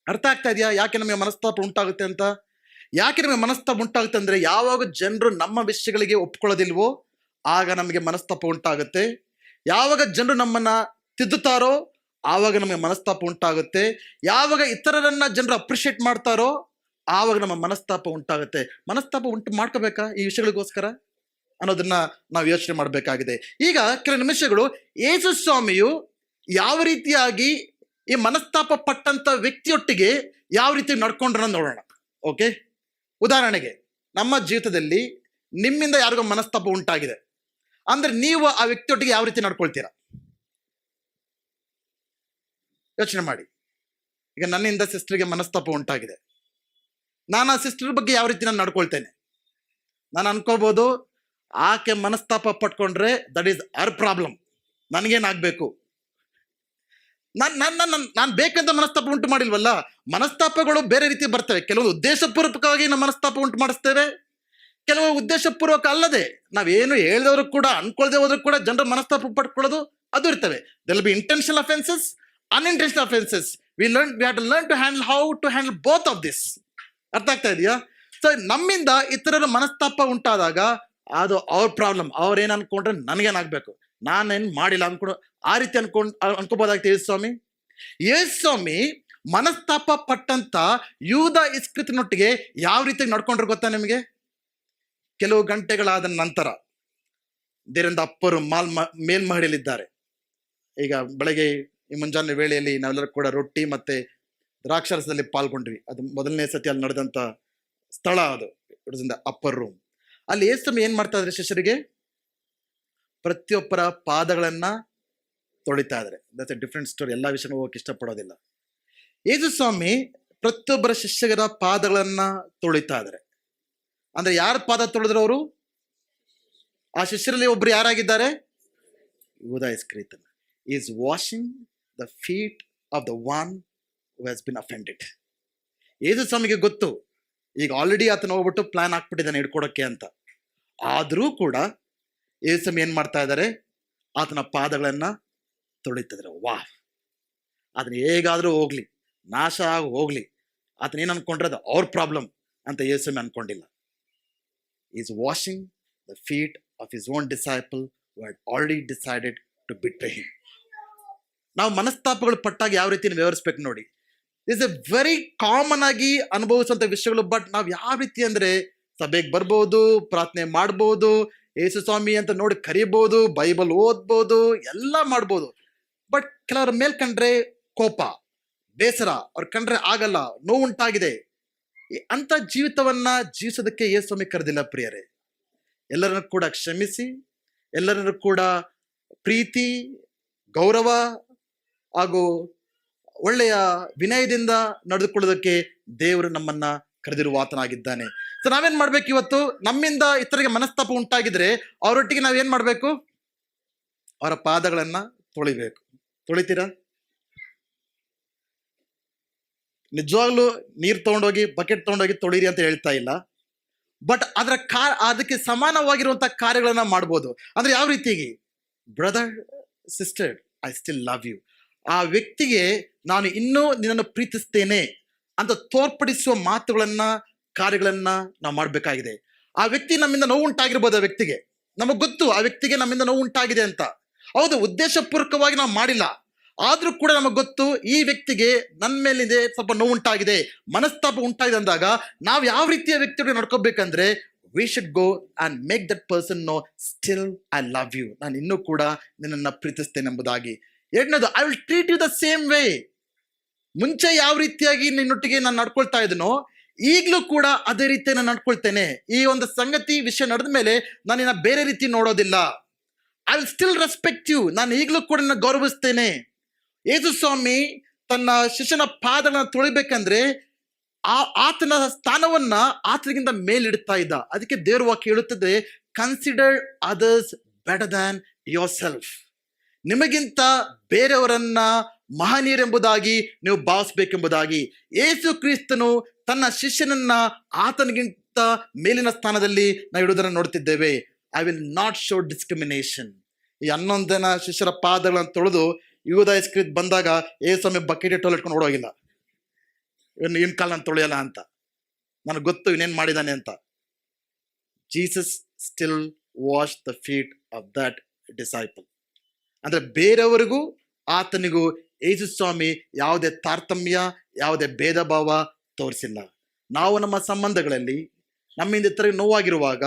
Speaker 1: ಅರ್ಥ ಆಗ್ತಾ ಇದೆಯಾ? ಯಾಕೆ ನಮಗೆ ಮನಸ್ತಾಪ ಉಂಟಾಗುತ್ತೆ ಅಂತ? ಯಾಕೆ ನಮಗೆ ಮನಸ್ತಾಪ ಉಂಟಾಗುತ್ತೆ ಅಂದ್ರೆ, ಯಾವಾಗ ಜನರು ನಮ್ಮ ವಿಷಯಗಳಿಗೆ ಒಪ್ಕೊಳ್ಳೋದಿಲ್ವೋ, ಆಗ ನಮಗೆ ಮನಸ್ತಾಪ ಉಂಟಾಗುತ್ತೆ. ಯಾವಾಗ ಜನರು ನಮ್ಮನ್ನ ತಿದ್ದುತ್ತಾರೋ, ಆವಾಗ ನಮಗೆ ಮನಸ್ತಾಪ ಉಂಟಾಗುತ್ತೆ. ಯಾವಾಗ ಇತರರನ್ನ ಜನರು ಅಪ್ರಿಷಿಯೇಟ್ ಮಾಡ್ತಾರೋ, ಆವಾಗ ನಮ್ಮ ಮನಸ್ತಾಪ ಉಂಟಾಗುತ್ತೆ. ಮನಸ್ತಾಪ ಉಂಟು ಮಾಡ್ಕೋಬೇಕಾ ಈ ವಿಷಯಗಳಿಗೋಸ್ಕರ? ಅನ್ನೋದನ್ನ ನಾವು ಯೋಚನೆ ಮಾಡಬೇಕಾಗಿದೆ. ಈಗ ಕೆಲ ನಿಮಿಷಗಳು ಯೇಸು ಸ್ವಾಮಿಯು ಯಾವ ರೀತಿಯಾಗಿ ಈ ಮನಸ್ತಾಪ ಪಟ್ಟಂತ ವ್ಯಕ್ತಿಯೊಟ್ಟಿಗೆ ಯಾವ ರೀತಿ ನಡ್ಕೊಂಡ್ರ ನೋಡೋಣ. ಓಕೆ ಉದಾಹರಣೆಗೆ, ನಮ್ಮ ಜೀವಿತದಲ್ಲಿ ನಿಮ್ಮಿಂದ ಯಾರಿಗೋ ಮನಸ್ತಾಪ ಉಂಟಾಗಿದೆ. ಅಂದ್ರೆ ನೀವು ಆ ವ್ಯಕ್ತಿಯೊಟ್ಟಿಗೆ ಯಾವ ರೀತಿ ನಡ್ಕೊಳ್ತೀರಾ? ಯೋಚನೆ ಮಾಡಿ. ಈಗ ನನ್ನಿಂದ ಸಿಸ್ಟರ್ಗೆ ಮನಸ್ತಾಪ ಉಂಟಾಗಿದೆ. ನಾನು ಆ ಸಿಸ್ಟರ್ ಬಗ್ಗೆ ಯಾವ ರೀತಿ ನಾನು ನಡ್ಕೊಳ್ತೇನೆ? ನಾನು ಅನ್ಕೋಬಹುದು ಆಕೆ ಮನಸ್ತಾಪ ಪಟ್ಕೊಂಡ್ರೆ ದಟ್ ಈಸ್ ಅರ್ ಪ್ರಾಬ್ಲಮ್ ನನಗೇನಾಗಬೇಕು? ನಾನು ನನ್ನ ನಾನು ಬೇಕಂತ ಮನಸ್ತಾಪ ಉಂಟು ಮಾಡಿಲ್ವಲ್ಲ? ಮನಸ್ತಾಪಗಳು ಬೇರೆ ರೀತಿ ಬರ್ತವೆ. ಕೆಲವು ಉದ್ದೇಶಪೂರ್ವಕವಾಗಿ ನಮ್ಮ ಮನಸ್ತಾಪ ಉಂಟು ಮಾಡಿಸ್ತೇವೆ. ಕೆಲವು ಉದ್ದೇಶಪೂರ್ವಕ ಅಲ್ಲದೆ ನಾವೇನು ಹೇಳಿದವರು ಕೂಡ, ಅನ್ಕೊಳ್ದೆ ಹೋದ್ರು ಕೂಡ ಜನರ ಮನಸ್ತಾಪ ಪಡ್ಕೊಳ್ಳೋದು ಅದು ಇರ್ತವೆ. They'll be intentional offenses unintentional offenses we learn we have to learn to handle how to handle both of this ಅರ್ಥ ಆಗ್ತಾ ಇದೆಯಾ? ಸೊ ನಮ್ಮಿಂದ ಇತರರ ಮನಸ್ತಾಪ ಉಂಟಾದಾಗ ಅದು ಅವ್ರ ಪ್ರಾಬ್ಲಮ್ ಅವ್ರೇನು ಅನ್ಕೊಂಡ್ರೆ ನನಗೇನಾಗಬೇಕು ನಾನೇನು ಮಾಡಿಲ್ಲ ಅನ್ಕೊಂಡು ಆ ರೀತಿ ಅನ್ಕೊಂಡು ಅನ್ಕೋಬೋದಾಗ್ತದೆ ಸ್ವಾಮಿ ಯೇಸು ಸ್ವಾಮಿ ಮನಸ್ತಾಪ ಪಟ್ಟಂತ ಯೂದ ಇಸ್ಕೃತಿನೊಟ್ಟಿಗೆ ಯಾವ ರೀತಿ ನಡ್ಕೊಂಡ್ರೆ ಗೊತ್ತಾ ನಿಮಗೆ? ಕೆಲವು ಗಂಟೆಗಳಾದ ನಂತರ ದೇರಿಂದ ಅಪ್ಪರು ಮಾಲ್ ಮೇಲ್ಮಹಡಿಯಲ್ಲಿದ್ದಾರೆ. ಈಗ ಬೆಳಗ್ಗೆ ಈ ಮುಂಜಾನೆ ವೇಳೆಯಲ್ಲಿ ನಾವೆಲ್ಲರೂ ಕೂಡ ರೊಟ್ಟಿ ಮತ್ತೆ ದ್ರಾಕ್ಷಾರಸದಲ್ಲಿ ಪಾಲ್ಗೊಂಡ್ವಿ. ಅದು ಮೊದಲನೇ ಸತಿ ಅಲ್ಲಿ ನಡೆದಂತ ಸ್ಥಳ ಅದು. ಅಪ್ಪರ್ ರೂಮ್ ಅಲ್ಲಿ ಏಸು ಏನ್ ಮಾಡ್ತಾ ಇದ್ರೆ ಶಿಷ್ಯರಿಗೆ? ಪ್ರತಿಯೊಬ್ಬರ ಪಾದಗಳನ್ನ ತೊಳಿತಾ ಇದ್ದಾರೆ ದಟ್ಸ್ ಎ ಡಿಫ್ರೆಂಟ್ ಸ್ಟೋರಿ ಎಲ್ಲ ವಿಷಯನೂ ಹೋಗಕ್ಕೆ ಇಷ್ಟಪಡೋದಿಲ್ಲ. ಯೇಸು ಸ್ವಾಮಿ ಪ್ರತಿಯೊಬ್ಬರ ಶಿಷ್ಯರ ಪಾದಗಳನ್ನ ತೊಳಿತಾ ಇದ್ದಾರೆ ಅಂದ್ರೆ ಯಾರ ಪಾದ ತೊಳೆದ್ರು ಅವರು? ಆ ಶಿಷ್ಯರಲ್ಲಿ ಒಬ್ರು ಯಾರಾಗಿದ್ದಾರೆ? ಉದಯ ಸ್ಕ್ರೀತನ್ is washing the feet of the one has been offended age ಸ್ವಾಮಿಗೆ ಗೊತ್ತು ಈಗ ಆಲ್ರೆಡಿ ಆತನ ಹೋಗ್ಬಿಟ್ಟು ಪ್ಲಾನ್ ಹಾಕ್ಬಿಟ್ಟಿದ್ದಾನೆ ಹಿಡ್ಕೊಡಕ್ಕೆ ಅಂತ. ಆದರೂ ಕೂಡ ಏಸಮ್ ಏನು ಮಾಡ್ತಾ ಇದ್ದಾರೆ ಆತನ ಪಾದಗಳನ್ನು ತೊಳಿತಿದ್ದಾರೆ ವಾ ಅದನ್ನ ಹೇಗಾದರೂ ಹೋಗ್ಲಿ, ನಾಶ ಆಗಿ ಹೋಗ್ಲಿ. ಆತನ ಏನು ಅನ್ಕೊಂಡ್ರೆ ಅದು ಅವ್ರ ಪ್ರಾಬ್ಲಮ್ ಅಂತ ಏಸಮ್ ಅನ್ಕೊಂಡಿಲ್ಲ. Is washing the feet of his own disciple had already decided to betray him ನಾವು ಮನಸ್ತಾಪಗಳು ಪಟ್ಟಾಗ ಯಾವ ರೀತಿ ವಿವರಿಸ್ಬೇಕು ನೋಡಿ. ಇಸ್ ಎ ವೆರಿ ಕಾಮನ್ ಆಗಿ ಅನುಭವಿಸುವಂತ ವಿಷಯಗಳು ಬಟ್ ನಾವು ಯಾವ ರೀತಿ ಅಂದ್ರೆ ಸಭೆಗೆ ಬರ್ಬೋದು, ಪ್ರಾರ್ಥನೆ ಮಾಡ್ಬೋದು, ಯೇಸು ಸ್ವಾಮಿ ಅಂತ ನೋಡಿ ಕರಿಬೋದು, ಬೈಬಲ್ ಓದ್ಬೋದು, ಎಲ್ಲ ಮಾಡ್ಬೋದು. ಬಟ್ ಕೆಲವರ ಮೇಲೆ ಕಂಡ್ರೆ ಕೋಪ, ಬೇಸರ, ಅವ್ರು ಕಂಡ್ರೆ ಆಗಲ್ಲ, ನೋವುಂಟಾಗಿದೆ. ಅಂತ ಜೀವಿತವನ್ನ ಜೀವಿಸೋದಕ್ಕೆ ಯೇಸು ಸ್ವಾಮಿ ಕರೆದಿಲ್ಲ ಪ್ರಿಯರೇ. ಎಲ್ಲರನ್ನು ಕೂಡ ಕ್ಷಮಿಸಿ, ಎಲ್ಲರನ್ನು ಕೂಡ ಪ್ರೀತಿ, ಗೌರವ ಹಾಗೂ ಒಳ್ಳೆಯ ವಿನಯದಿಂದ ನಡೆದುಕೊಳ್ಳೋದಕ್ಕೆ ದೇವರು ನಮ್ಮನ್ನ ಕರೆದಿರುವ ಆತನಾಗಿದ್ದಾನೆ. ಸೊ ನಾವೇನ್ ಮಾಡ್ಬೇಕು ಇವತ್ತು? ನಮ್ಮಿಂದ ಇತರಿಗೆ ಮನಸ್ತಾಪ ಉಂಟಾಗಿದ್ರೆ ಅವರೊಟ್ಟಿಗೆ ನಾವೇನ್ ಮಾಡ್ಬೇಕು? ಅವರ ಪಾದಗಳನ್ನ ತೊಳಿಬೇಕು. ತೊಳಿತೀರಾ? ನಿಜವಾಗ್ಲೂ ನೀರು ತಗೊಂಡೋಗಿ, ಬಕೆಟ್ ತಗೊಂಡೋಗಿ ತೊಳಿರಿ ಅಂತ ಹೇಳ್ತಾ ಇಲ್ಲ. ಬಟ್ ಅದರ ಕಾ, ಅದಕ್ಕೆ ಸಮಾನವಾಗಿರುವಂತ ಕಾರ್ಯಗಳನ್ನ ಮಾಡ್ಬೋದು. ಅಂದ್ರೆ ಯಾವ ರೀತಿಯಾಗಿ brother sister I still love you ಆ ವ್ಯಕ್ತಿಗೆ ನಾನು ಇನ್ನೂ ನಿನ್ನನ್ನು ಪ್ರೀತಿಸ್ತೇನೆ ಅಂತ ತೋರ್ಪಡಿಸುವ ಮಾತುಗಳನ್ನ, ಕಾರ್ಯಗಳನ್ನ ನಾವು ಮಾಡಬೇಕಾಗಿದೆ. ಆ ವ್ಯಕ್ತಿ ನಮ್ಮಿಂದ ನೋವು ಉಂಟಾಗಿರ್ಬೋದು ಆ ವ್ಯಕ್ತಿಗೆ. ನಮಗೆ ಗೊತ್ತು ಆ ವ್ಯಕ್ತಿಗೆ ನಮ್ಮಿಂದ ನೋವು ಉಂಟಾಗಿದೆ ಅಂತ. ಹೌದು, ಉದ್ದೇಶಪೂರ್ವಕವಾಗಿ ನಾವು ಮಾಡಿಲ್ಲ. ಆದರೂ ಕೂಡ ನಮಗೆ ಗೊತ್ತು ಈ ವ್ಯಕ್ತಿಗೆ ನನ್ನ ಮೇಲಿದೆ ಸ್ವಲ್ಪ ನೋವು ಉಂಟಾಗಿದೆ ಮನಸ್ತಾಪ ಉಂಟಾಗಿದೆ ಅಂದಾಗ ನಾವು ಯಾವ ರೀತಿಯ ವ್ಯಕ್ತಿಗಳು ನಡ್ಕೋಬೇಕಂದ್ರೆ we should go and make that person know still I love you ನಾನು ಇನ್ನೂ ಕೂಡ ನಿನ್ನನ್ನು ಪ್ರೀತಿಸ್ತೇನೆ ಎಂಬುದಾಗಿ. ಎರಡನೇದು I will treat you the same way ಮುಂಚೆ ಯಾವ ರೀತಿಯಾಗಿ ನಿನ್ನೊಟ್ಟಿಗೆ ನಾನು ನಡ್ಕೊಳ್ತಾ ಇದ್ದನೋ, ಈಗಲೂ ಕೂಡ ಅದೇ ರೀತಿ ನಾನು ನಡ್ಕೊಳ್ತೇನೆ. ಈ ಒಂದು ಸಂಗತಿ ವಿಷಯ ನಡೆದ ಮೇಲೆ ನಾನು ಬೇರೆ ರೀತಿ ನೋಡೋದಿಲ್ಲ. I will still respect you ನಾನು ಈಗಲೂ ಕೂಡ ನಾನು ಗೌರವಿಸ್ತೇನೆ. ಯೇಸು ಸ್ವಾಮಿ ತನ್ನ ಶಿಷ್ಯನ ಪಾದಗಳನ್ನ ತೊಳಿಬೇಕಂದ್ರೆ ಆ ಆತನ ಸ್ಥಾನವನ್ನ ಆತನಿಗಿಂತ ಮೇಲಿಡ್ತಾ ಇದ್ದ. ಅದಕ್ಕೆ ದೇವ್ರ ವಾಕ್ಯ ಹೇಳುತ್ತದೆ consider others better than yourself ನಿಮಗಿಂತ ಬೇರೆಯವರನ್ನ ಮಹನೀಯರೆಂಬುದಾಗಿ ನೀವು ಭಾವಿಸ್ಬೇಕೆಂಬುದಾಗಿ ಯೇಸು ಕ್ರಿಸ್ತನು ತನ್ನ ಶಿಷ್ಯನನ್ನ ಆತನಿಗಿಂತ ಮೇಲಿನ ಸ್ಥಾನದಲ್ಲಿ ನಾವು ಇಡುವುದನ್ನು ನೋಡ್ತಿದ್ದೇವೆ I will not show discrimination ಈ ಹನ್ನೊಂದು ಶಿಷ್ಯರ ಪಾದಗಳನ್ನು ತೊಳೆದು ಯುವದ ಸ್ಕ್ರಿತ್ ಬಂದಾಗ ಏ ಸ್ವಾಮಿ ಬಕೆಟ್ ಟೋಲ್ ಇಟ್ಕೊಂಡು ಓಡೋಗಿಲ್ಲ. ಇವನು ಇನ್ ಕಾಲ ನಾನು ತೊಳೆಯಲ್ಲ ಅಂತ. ನನಗೆ ಗೊತ್ತು ಇವನೇನು ಮಾಡಿದಾನೆ ಅಂತ. Jesus still wash the feet of that disciple ಅಂದ್ರೆ ಬೇರೆಯವರಿಗೂ ಆತನಿಗೂ ಯೇಸು ಸ್ವಾಮಿ ಯಾವುದೇ ತಾರತಮ್ಯ, ಯಾವುದೇ ಭೇದ ಭಾವ ತೋರಿಸಿಲ್ಲ. ನಾವು ನಮ್ಮ ಸಂಬಂಧಗಳಲ್ಲಿ ನಮ್ಮಿಂದ ಇತರ ನೋವಾಗಿರುವಾಗ,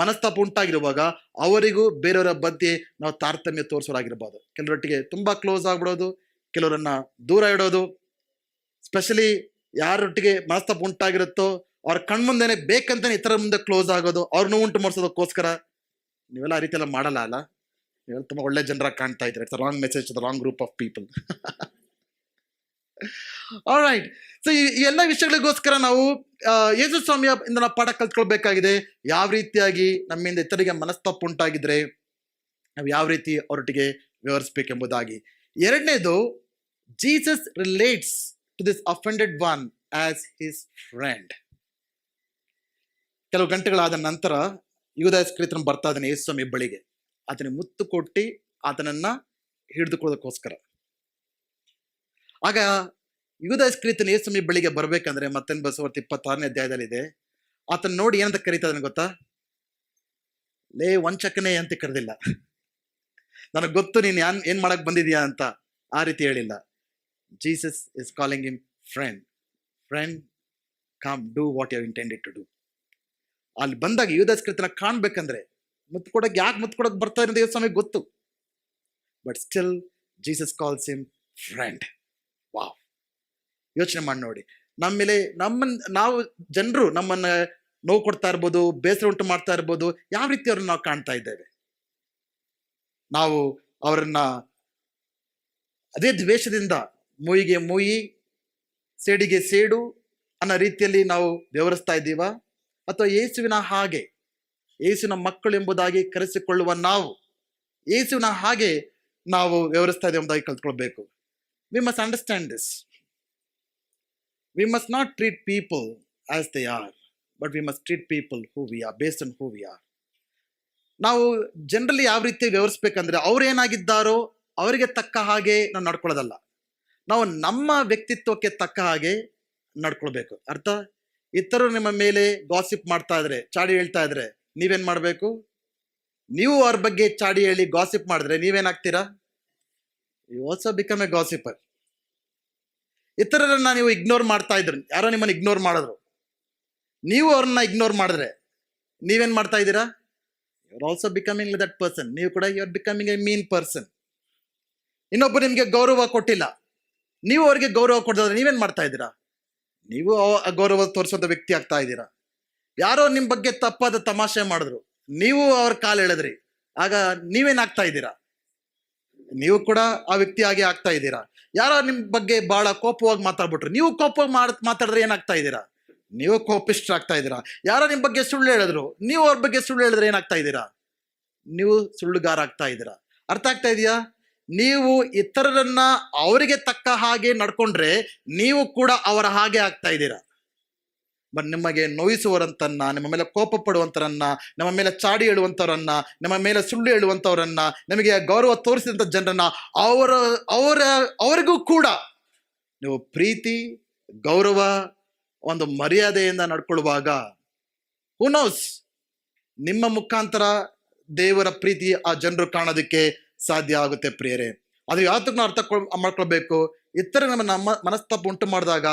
Speaker 1: ಮನಸ್ತಾಪ ಉಂಟಾಗಿರುವಾಗ ಅವರಿಗೂ ಬೇರೆಯವರ ಬಗ್ಗೆ ನಾವು ತಾರತಮ್ಯ ತೋರಿಸೋರಾಗಿರ್ಬೋದು. ಕೆಲವರೊಟ್ಟಿಗೆ ತುಂಬ ಕ್ಲೋಸ್ ಆಗ್ಬಿಡೋದು, ಕೆಲವರನ್ನ ದೂರ ಇಡೋದು ಸ್ಪೆಷಲಿ ಯಾರೊಟ್ಟಿಗೆ ಮನಸ್ತಾಪ ಉಂಟಾಗಿರುತ್ತೋ ಅವ್ರ ಕಣ್ಮುಂದೆನೆ ಬೇಕಂತಾನೆ ಇತರ ಮುಂದೆ ಕ್ಲೋಸ್ ಆಗೋದು, ಅವ್ರನ್ನೂ ಉಂಟು ಮಾಡಿಸೋದಕ್ಕೋಸ್ಕರ ನೀವೆಲ್ಲ ಆ ರೀತಿಯೆಲ್ಲ ಮಾಡಲ್ಲ ಅಲ್ಲ? ನೀವೆಲ್ಲ ತುಂಬಾ ಒಳ್ಳೆ ಜನರಾಗಿ ಕಾಣ್ತಾ ಇದ್ರೆ. It's wrong message the wrong group of people right so ಈ ಎಲ್ಲ ವಿಷಯಗಳಿಗೋಸ್ಕರ ನಾವು ಯೇಸು ಸ್ವಾಮಿಯ ಇಂದ ನಾವು ಪಾಠ ಕಲ್ತ್ಕೊಳ್ಬೇಕಾಗಿದೆ. ಯಾವ ರೀತಿಯಾಗಿ ನಮ್ಮಿಂದ ಇತರಿಗೆ ಮನಸ್ತಾಪ ಉಂಟಾಗಿದ್ರೆ, ನಾವು ಯಾವ ರೀತಿ ಅವರೊಟ್ಟಿಗೆ ವ್ಯವಹರಿಸಬೇಕೆಂಬುದಾಗಿ. ಎರಡನೇದು Jesus relates to this offended one as his friend ಕೆಲವು ಗಂಟೆಗಳಾದ ನಂತರ ಯುವದಾಸ್ ಕ್ರೀತನ ಬರ್ತಾ ಇದ್ದಾನೆ ಯೇಸು ಸ್ವಾಮಿ ಬಳಿಗೆ. ಆತನಿಗೆ ಮುತ್ತು ಕೊಟ್ಟು ಆತನನ್ನ ಹಿಡಿದುಕೊಳ್ಳೋದಕ್ಕೋಸ್ಕರ. ಆಗ ಯುಧ ಸ್ಕ್ರೀತನ ಯೇಸು ಸಮಯ ಬಳಿಗೆ ಬರ್ಬೇಕಂದ್ರೆ ಮತ್ತೇನು ಬಸವರ್ತಿ ಇಪ್ಪತ್ತಾರನೇ ಅಧ್ಯಾಯದಲ್ಲಿದೆ. ಆತನ ನೋಡಿ ಏನಂತ ಕರೀತಾ ಇದ್ದಾನೆ ಗೊತ್ತಾ? ಲೇ, ವಂಚಕನೇ ಅಂತ ಕರೆದಿಲ್ಲ. ನನಗೆ ಗೊತ್ತು, ನೀನು ಯಾನ್ ಏನ್ ಮಾಡಕ್ ಬಂದಿದೀಯಾ ಅಂತ ಆ ರೀತಿ ಹೇಳಿಲ್ಲ. Jesus is calling him friend friend come do what you intended to do ಅಲ್ಲಿ ಬಂದಾಗ ಯುವದಾಸ್ ಕೃತನ ಕಾಣ್ಬೇಕಂದ್ರೆ ಮುತ್ತು ಕೊಡಕ್ ಯಾಕೆ ಮುತ್ತು ಕೊಡಕ್ ಬರ್ತಾ ಇರೋದು ಯೇಸು ಗೊತ್ತು. But still Jesus calls him friend wow ಯೋಚನೆ ಮಾಡಿ ನೋಡಿ. ನಮ್ಮ ಮೇಲೆ ನಮ್ಮನ್, ನಾವು ಜನರು ನಮ್ಮನ್ನ ನೋವು ಕೊಡ್ತಾ ಇರ್ಬೋದು, ಬೇಸರ ಉಂಟು ಮಾಡ್ತಾ ಇರ್ಬೋದು, ಯಾವ ರೀತಿ ಅವ್ರನ್ನ ನಾವು ಕಾಣ್ತಾ ಇದ್ದೇವೆ? ನಾವು ಅವರನ್ನ ಅದೇ ದ್ವೇಷದಿಂದ ಮೂಯಿಗೆ ಮೂಯಿ ಸೇಡಿಗೆ ಸೇಡು ಅನ್ನೋ ರೀತಿಯಲ್ಲಿ ನಾವು ವ್ಯವಹರಿಸ್ತಾ ಇದ್ದೀವಾ? ಅಥವಾ ಯೇಸುವಿನ ಹಾಗೆ ಯೇಸುವಿನ ಮಕ್ಕಳು ಎಂಬುದಾಗಿ ಕರೆಸಿಕೊಳ್ಳುವ ನಾವು ಏಸುವಿನ ಹಾಗೆ ನಾವು ವ್ಯವಹರಿಸ್ತಾ ಇದ್ದೇವೆ ಎಂಬುದಾಗಿ ಕಲ್ತ್ಕೊಳ್ಬೇಕು. We must understand this we must not treat people as they are but we must treat people who we are based on who we are ನಾವು ಜನರಲಿ ಯಾವ ರೀತಿ ವ್ಯವಹರಿಸ್ಬೇಕಂದ್ರೆ, ಅವ್ರು ಏನಾಗಿದ್ದಾರೋ ಅವರಿಗೆ ತಕ್ಕ ಹಾಗೆ ನಾವು ನಡ್ಕೊಳ್ಳೋದಲ್ಲ. ನಾವು ನಮ್ಮ ವ್ಯಕ್ತಿತ್ವಕ್ಕೆ ತಕ್ಕ ಹಾಗೆ ನಡ್ಕೊಳ್ಬೇಕು. ಅರ್ಥ? ಇತರರು ನಿಮ್ಮ ಮೇಲೆ ಗಾಸಿಪ್ ಮಾಡ್ತಾ ಇದ್ರೆ, ಚಾಡಿ ಹೇಳ್ತಾ ಇದ್ರೆ ನೀವೇನ್ ಮಾಡಬೇಕು? ನೀವು ಅವ್ರ ಬಗ್ಗೆ ಚಾಡಿ ಹೇಳಿ ಗಾಸಿಪ್ ಮಾಡಿದ್ರೆ ನೀವೇನಾಗ್ತೀರಾ you also become a gossiper ಇತರರನ್ನ ನೀವು ಇಗ್ನೋರ್ ಮಾಡ್ತಾ ಇದ್ರು. ಯಾರೋ ನಿಮ್ಮನ್ನ ಇಗ್ನೋರ್ ಮಾಡಿದ್ರು. ನೀವು ಅವ್ರನ್ನ ಇಗ್ನೋರ್ ಮಾಡಿದ್ರೆ ನೀವೇನು ಮಾಡ್ತಾ ಇದ್ದೀರಾ? You are also becoming that person ನೀವು ಕೂಡ you are becoming a mean person ಇನ್ನೊಬ್ಬರು ನಿಮಗೆ ಗೌರವ ಕೊಟ್ಟಿಲ್ಲ. ನೀವು ಅವರಿಗೆ ಗೌರವ ಕೊಡೋದ್ರೆ ನೀವೇನು ಮಾಡ್ತಾ ಇದ್ದೀರಾ? ನೀವು ಗೌರವ ತೋರಿಸೋದ ವ್ಯಕ್ತಿ ಆಗ್ತಾ ಇದ್ದೀರಾ. ಯಾರೋ ನಿಮ್ಮ ಬಗ್ಗೆ ತಪ್ಪಾದ ತಮಾಷೆ ಮಾಡಿದ್ರು. ನೀವು ಅವ್ರ ಕಾಲು ಎಳೆದ್ರಿ. ಆಗ ನೀವೇನಾಗ್ತಾ ಇದ್ದೀರಾ? ನೀವು ಕೂಡ ಆ ವ್ಯಕ್ತಿ ಆಗಿ ಆಗ್ತಾ ಇದ್ದೀರಾ? ಯಾರೋ ನಿಮ್ಮ ಬಗ್ಗೆ ಬಹಳ ಕೋಪವಾಗಿ ಮಾತಾಡ್ಬಿಟ್ರು. ನೀವು ಕೋಪವಾಗಿ ಮಾಡ್, ಮಾತಾಡಿದ್ರೆ ಏನಾಗ್ತಾ ಇದ್ದೀರಾ? ನೀವು ಆಗ್ತಾ ಇದ್ದೀರಾ? ಯಾರೋ ನಿಮ್ಮ ಬಗ್ಗೆ ಸುಳ್ಳು ಹೇಳಿದ್ರು. ನೀವು ಅವ್ರ ಬಗ್ಗೆ ಸುಳ್ಳು ಹೇಳಿದ್ರೆ ಏನಾಗ್ತಾ ಇದ್ದೀರಾ? ನೀವು ಸುಳ್ಳುಗಾರ ಆಗ್ತಾ ಇದ್ದೀರಾ? ಅರ್ಥ ಆಗ್ತಾ ಇದೆಯಾ? ನೀವು ಇತರರನ್ನ ಅವರಿಗೆ ತಕ್ಕ ಹಾಗೆ ನಡ್ಕೊಂಡ್ರೆ ನೀವು ಕೂಡ ಅವರ ಹಾಗೆ ಆಗ್ತಾ ಇದ್ದೀರಾ? ಬಟ್ ನಿಮಗೆ ನೋಯಿಸುವರಂತನ್ನ ನಿಮ್ಮ ಮೇಲೆ ಕೋಪ ಪಡುವಂಥರನ್ನ ನಮ್ಮ ಮೇಲೆ ಚಾಡಿ ಹೇಳುವಂಥವರನ್ನ ನಮ್ಮ ಮೇಲೆ ಸುಳ್ಳು ಹೇಳುವಂತವರನ್ನ, ನಮಗೆ ಗೌರವ ತೋರಿಸಿದಂಥ ಜನರನ್ನ ಅವರ ಅವರ, ಅವರಿಗೂ ಕೂಡ ನೀವು ಪ್ರೀತಿ, ಗೌರವ, ಒಂದು ಮರ್ಯಾದೆಯಿಂದ ನಡ್ಕೊಳ್ಳುವಾಗ ಹುನೋಸ್ ನಿಮ್ಮ ಮುಖಾಂತರ ದೇವರ ಪ್ರೀತಿ ಆ ಜನರು ಕಾಣೋದಕ್ಕೆ ಸಾಧ್ಯ ಆಗುತ್ತೆ ಪ್ರಿಯರೇ. ಅದು ಯಾತಕ್ಕೆ ಅರ್ಥ ಕೊಳ್- ಮಾಡ್ಕೊಳ್ಬೇಕು. ಇತರ ನಮ್ಮ ನಮ್ಮ ಮನಸ್ತಾಪ ಉಂಟು ಮಾಡಿದಾಗ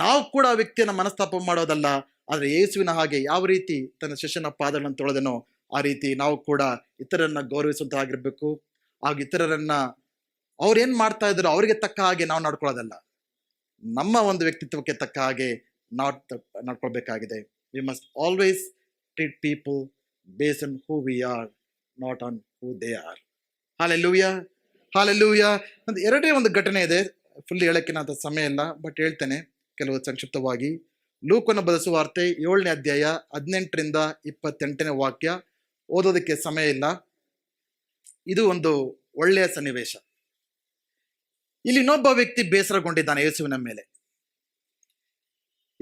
Speaker 1: ನಾವು ಕೂಡ ಆ ವ್ಯಕ್ತಿಯನ್ನ ಮನಸ್ತಾಪ ಮಾಡೋದಲ್ಲ, ಆದರೆ ಯೇಸುವಿನ ಹಾಗೆ ಯಾವ ರೀತಿ ತನ್ನ ಶಿಷ್ಯನ ಪಾದಗಳನ್ನು ತೊಳೆದನೋ ಆ ರೀತಿ ನಾವು ಕೂಡ ಇತರರನ್ನ ಗೌರವಿಸುವಂತ ಆಗಿರ್ಬೇಕು. ಆಗ ಇತರರನ್ನ ಅವ್ರು ಏನ್ ಮಾಡ್ತಾ ಇದ್ರು ಅವರಿಗೆ ತಕ್ಕ ಹಾಗೆ ನಾವು ನಡ್ಕೊಳ್ಳೋದಲ್ಲ. ನಮ್ಮ ಒಂದು ವ್ಯಕ್ತಿತ್ವಕ್ಕೆ ತಕ್ಕ ಹಾಗೆ ನಾವು ನಡ್ಕೊಳ್ಬೇಕಾಗಿದೆ. We must always treat people base on who we are not on who they are hallelujah hallelujah ಒಂದು ಎರಡೇ ಒಂದು ಘಟನೆ ಇದೆ. ಫುಲ್ ಹೇಳಕ್ಕೆ ಸಮಯ ಇಲ್ಲ ಬಟ್ ಹೇಳ್ತೇನೆ. ಕೆಲವು ಸಂಕ್ಷಿಪ್ತವಾಗಿ ಲೂಕನ ಬದಸುವಾರ್ತೆ ಏಳನೇ ಅಧ್ಯಾಯ ಹದಿನೆಂಟರಿಂದ ಇಪ್ಪತ್ತೆಂಟನೇ ವಾಕ್ಯ. ಓದೋದಕ್ಕೆ ಸಮಯ ಇಲ್ಲ. ಇದು ಒಂದು ಒಳ್ಳೆಯ ಸನ್ನಿವೇಶ. ಇಲ್ಲಿ ಇನ್ನೊಬ್ಬ ವ್ಯಕ್ತಿ ಬೇಸರಗೊಂಡಿದ್ದಾನೆ ಯೇಸುವಿನ ಮೇಲೆ.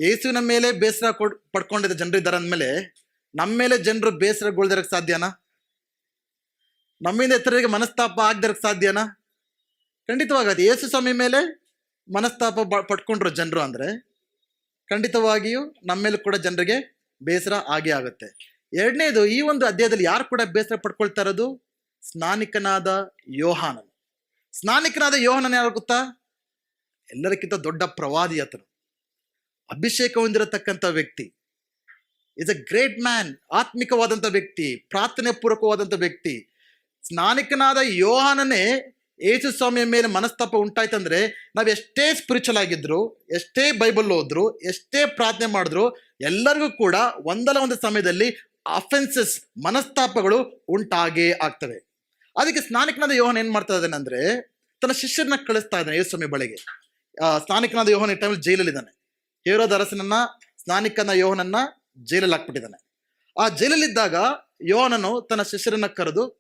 Speaker 1: ಯೇಸುವಿನ ಮೇಲೆ ಬೇಸರ ಕೊಡ್, ಪಡ್ಕೊಂಡಿದ್ದ ಜನರಿದ್ದಾರೆ ಅಂದಮೇಲೆ ನಮ್ಮ ಮೇಲೆ ಜನರು ಬೇಸರಗೊಳ್ದಿರಕ್ಕೆ ಸಾಧ್ಯನಾ? ನಮ್ಮಿಂದ ಇತರರಿಗೆ ಮನಸ್ತಾಪ ಆಗದಿರಕ್ಕೆ ಸಾಧ್ಯನಾ? ಖಂಡಿತವಾಗದು ಯೇಸು ಸ್ವಾಮಿ ಮೇಲೆ ಮನಸ್ತಾಪ ಪಡ್ಕೊಂಡ್ರು ಜನರು ಅಂದರೆ ಖಂಡಿತವಾಗಿಯೂ ನಮ್ಮ ಮೇಲೆ ಕೂಡ ಜನರಿಗೆ ಬೇಸರ ಆಗೇ ಆಗುತ್ತೆ. ಎರಡನೇದು ಈ ಒಂದು ಅಧ್ಯಾಯದಲ್ಲಿ ಯಾರು ಕೂಡ ಬೇಸರ ಪಡ್ಕೊಳ್ತಾ ಇರೋದು? ಸ್ನಾನಿಕನಾದ ಯೋಹಾನನ್. ಸ್ನಾನಿಕನಾದ ಯೋಹಾನನ್ ಯಾರು ಗೊತ್ತಾ? ಎಲ್ಲರಿಗಿಂತ ದೊಡ್ಡ ಪ್ರವಾದಿ ಆತನು. ಅಭಿಷೇಕ ಹೊಂದಿರತಕ್ಕಂಥ ವ್ಯಕ್ತಿ. ಇಸ್ ಅ ಗ್ರೇಟ್ ಮ್ಯಾನ್ ಆತ್ಮಿಕವಾದಂಥ ವ್ಯಕ್ತಿ ಪ್ರಾರ್ಥನೆ ಪೂರ್ವಕವಾದಂಥ ವ್ಯಕ್ತಿ. ಸ್ನಾನಿಕನಾದ ಯೋಹಾನನೇ ಯೇಸು ಸ್ವಾಮಿಯ ಮೇಲೆ ಮನಸ್ತಾಪ ಉಂಟಾಯ್ತಂದ್ರೆ ನಾವು ಎಷ್ಟೇ ಸ್ಪಿರಿಚುವಲ್ ಆಗಿದ್ರು, ಎಷ್ಟೇ ಬೈಬಲ್ ಓದ್ರು, ಎಷ್ಟೇ ಪ್ರಾರ್ಥನೆ ಮಾಡಿದ್ರು ಎಲ್ಲರಿಗೂ ಕೂಡ ಒಂದಲ್ಲ ಒಂದು ಸಮಯದಲ್ಲಿ ಅಫೆನ್ಸಸ್ ಮನಸ್ತಾಪಗಳು ಉಂಟಾಗೇ ಆಗ್ತವೆ. ಅದಕ್ಕೆ ಸ್ನಾನಿಕನಾದ ಯೋಹನ್ ಏನ್ ಮಾಡ್ತಾ ಇದ್ದಾನೆ ಅಂದ್ರೆ, ತನ್ನ ಶಿಷ್ಯರನ್ನ ಕಳಿಸ್ತಾ ಇದ್ದಾನೆ ಯೇಸು ಸ್ವಾಮಿ ಬಳಿಗೆ ಸ್ನಾನಿಕನಾದ ಯೋಹನ್ ಈ ಟೈಮಲ್ಲಿ ಜೈಲಲ್ಲಿದ್ದಾನೆ. ಹೇರೋದ ಅರಸನನ್ನ ಸ್ನಾನಿಕನ ಯೋಹನನ್ನ ಜೈಲಲ್ಲಿ ಹಾಕ್ಬಿಟ್ಟಿದ್ದಾನೆ. ಆ ಜೈಲಲ್ಲಿದ್ದಾಗ ಯೋಹನನು ತನ್ನ ಶಿಷ್ಯರನ್ನ ಕರೆದು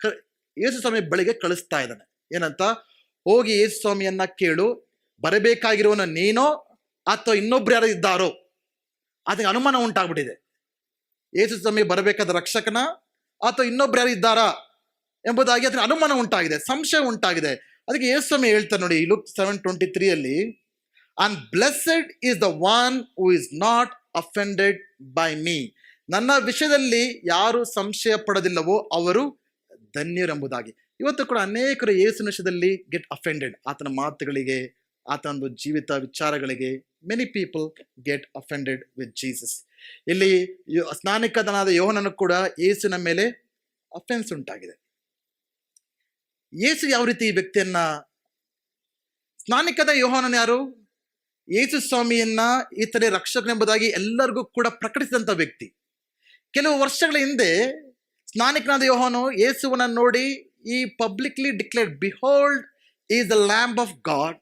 Speaker 1: ಯೇಸು ಸ್ವಾಮಿ ಬಳಿಗೆ ಕಳಿಸ್ತಾ ಇದ್ದಾನೆ. ಏನಂತ? ಹೋಗಿ ಯೇಸು ಸ್ವಾಮಿಯನ್ನ ಕೇಳು ಬರಬೇಕಾಗಿರೋನ ನೀನೋ ಅಥವಾ ಇನ್ನೊಬ್ರು ಯಾರು ಇದ್ದಾರೋ? ಅದಕ್ಕೆ ಅನುಮಾನ ಉಂಟಾಗ್ಬಿಟ್ಟಿದೆ. ಯೇಸು ಸ್ವಾಮಿ ಬರಬೇಕಾದ ರಕ್ಷಕನ ಅಥವಾ ಇನ್ನೊಬ್ರು ಯಾರು ಇದ್ದಾರಾ ಎಂಬುದಾಗಿ ಅದಕ್ಕೆ ಅನುಮಾನ ಉಂಟಾಗಿದೆ, ಸಂಶಯ ಉಂಟಾಗಿದೆ. ಅದಕ್ಕೆ ಯೇಸು ಸ್ವಾಮಿ ಹೇಳ್ತಾರೆ ನೋಡಿ, Luke seven twenty ತ್ರೀಯಲ್ಲಿ and blessed is the one who is not offended by me ನನ್ನ ವಿಷಯದಲ್ಲಿ ಯಾರು ಸಂಶಯ ಪಡೋದಿಲ್ಲವೋ ಅವರು ಧನ್ಯರೆಂಬುದಾಗಿ. ಇವತ್ತು ಕೂಡ ಅನೇಕರು ಏಸು ನಿಮಿಷದಲ್ಲಿ ಗೆಟ್ ಅಫೆಂಡೆಡ್ ಆತನ ಮಾತುಗಳಿಗೆ ಆತನ ಒಂದು ಜೀವಿತ ವಿಚಾರಗಳಿಗೆ many people get offended with Jesus ಇಲ್ಲಿ ಸ್ನಾನಿಕದನಾದ ಯೋಹನನು ಕೂಡ ಯೇಸುವಿನ ಮೇಲೆ ಅಫೆನ್ಸ್ ಉಂಟಾಗಿದೆ. ಯೇಸು ಯಾವ ರೀತಿ ಈ ವ್ಯಕ್ತಿಯನ್ನ ಸ್ನಾನಿಕದ ಯೋಹನನ್ ಯಾರು? ಯೇಸು ಸ್ವಾಮಿಯನ್ನ, ಈತನೇ ರಕ್ಷಕನೆಂಬುದಾಗಿ ಎಲ್ಲರಿಗೂ ಕೂಡ ಪ್ರಕಟಿಸಿದಂತ ವ್ಯಕ್ತಿ. ಕೆಲವು ವರ್ಷಗಳ ಹಿಂದೆ ಸ್ನಾನಿಕನಾದ ಯೋಹನು ಯೇಸುವನ್ನ ನೋಡಿ ಈ publicly declared behold is the lamb of God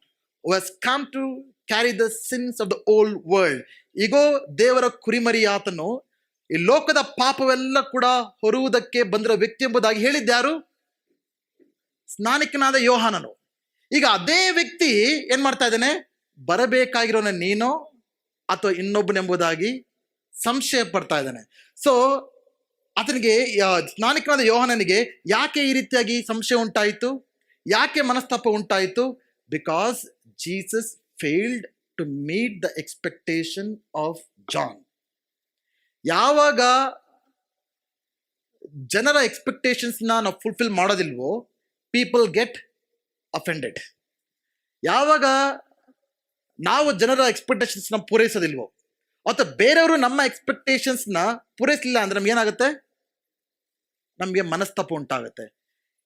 Speaker 1: was come to carry the sins of the old world ಈಗೋ ದೇವರ ಕುರಿಮರಿ ಆತನು ಈ ಲೋಕದ ಪಾಪವೆಲ್ಲ ಕೂಡ ಹೊರುವುದಕ್ಕೆ ಬಂದಿರೋ ವ್ಯಕ್ತಿ ಎಂಬುದಾಗಿ ಹೇಳಿದ್ದಾರು ಸ್ನಾನಿಕನಾದ ಯೋಹಾನನು. ಈಗ ಅದೇ ವ್ಯಕ್ತಿ ಏನ್ ಮಾಡ್ತಾ ಇದ್ದಾನೆ? ಬರಬೇಕಾಗಿರೋನ ನೀನೋ ಅಥವಾ ಇನ್ನೊಬ್ಬನೆಂಬುದಾಗಿ ಸಂಶಯ ಪಡ್ತಾ ಇದ್ದಾನೆ. ಸೊ ಆತನಿಗೆ ಸ್ನಾನಿಕನಾದ ಯೋಹನನಿಗೆ ಯಾಕೆ ಈ ರೀತಿಯಾಗಿ ಸಂಶಯ ಉಂಟಾಯಿತು? ಯಾಕೆ ಮನಸ್ತಾಪ ಉಂಟಾಯಿತು? Because Jesus failed to meet the expectation of John ಯಾವಾಗ ಜನರ ಎಕ್ಸ್ಪೆಕ್ಟೇಷನ್ಸ್ನ ನಾವು ಫುಲ್ಫಿಲ್ ಮಾಡೋದಿಲ್ವೋ ಪೀಪಲ್ ಗೆಟ್ ಅಫೆಂಡೆಡ್ ಯಾವಾಗ ನಾವು ಜನರ ಎಕ್ಸ್ಪೆಕ್ಟೇಷನ್ಸ್ನ ಪೂರೈಸೋದಿಲ್ವೋ ಅಥವಾ ಬೇರೆಯವರು ನಮ್ಮ ಎಕ್ಸ್ಪೆಕ್ಟೇಷನ್ಸ್ನ ಪೂರೈಸಲಿಲ್ಲ ಅಂದ್ರೆ ನಮ್ಗೆ ಏನಾಗುತ್ತೆ? ನಮಗೆ ಮನಸ್ತಾಪ ಉಂಟಾಗುತ್ತೆ.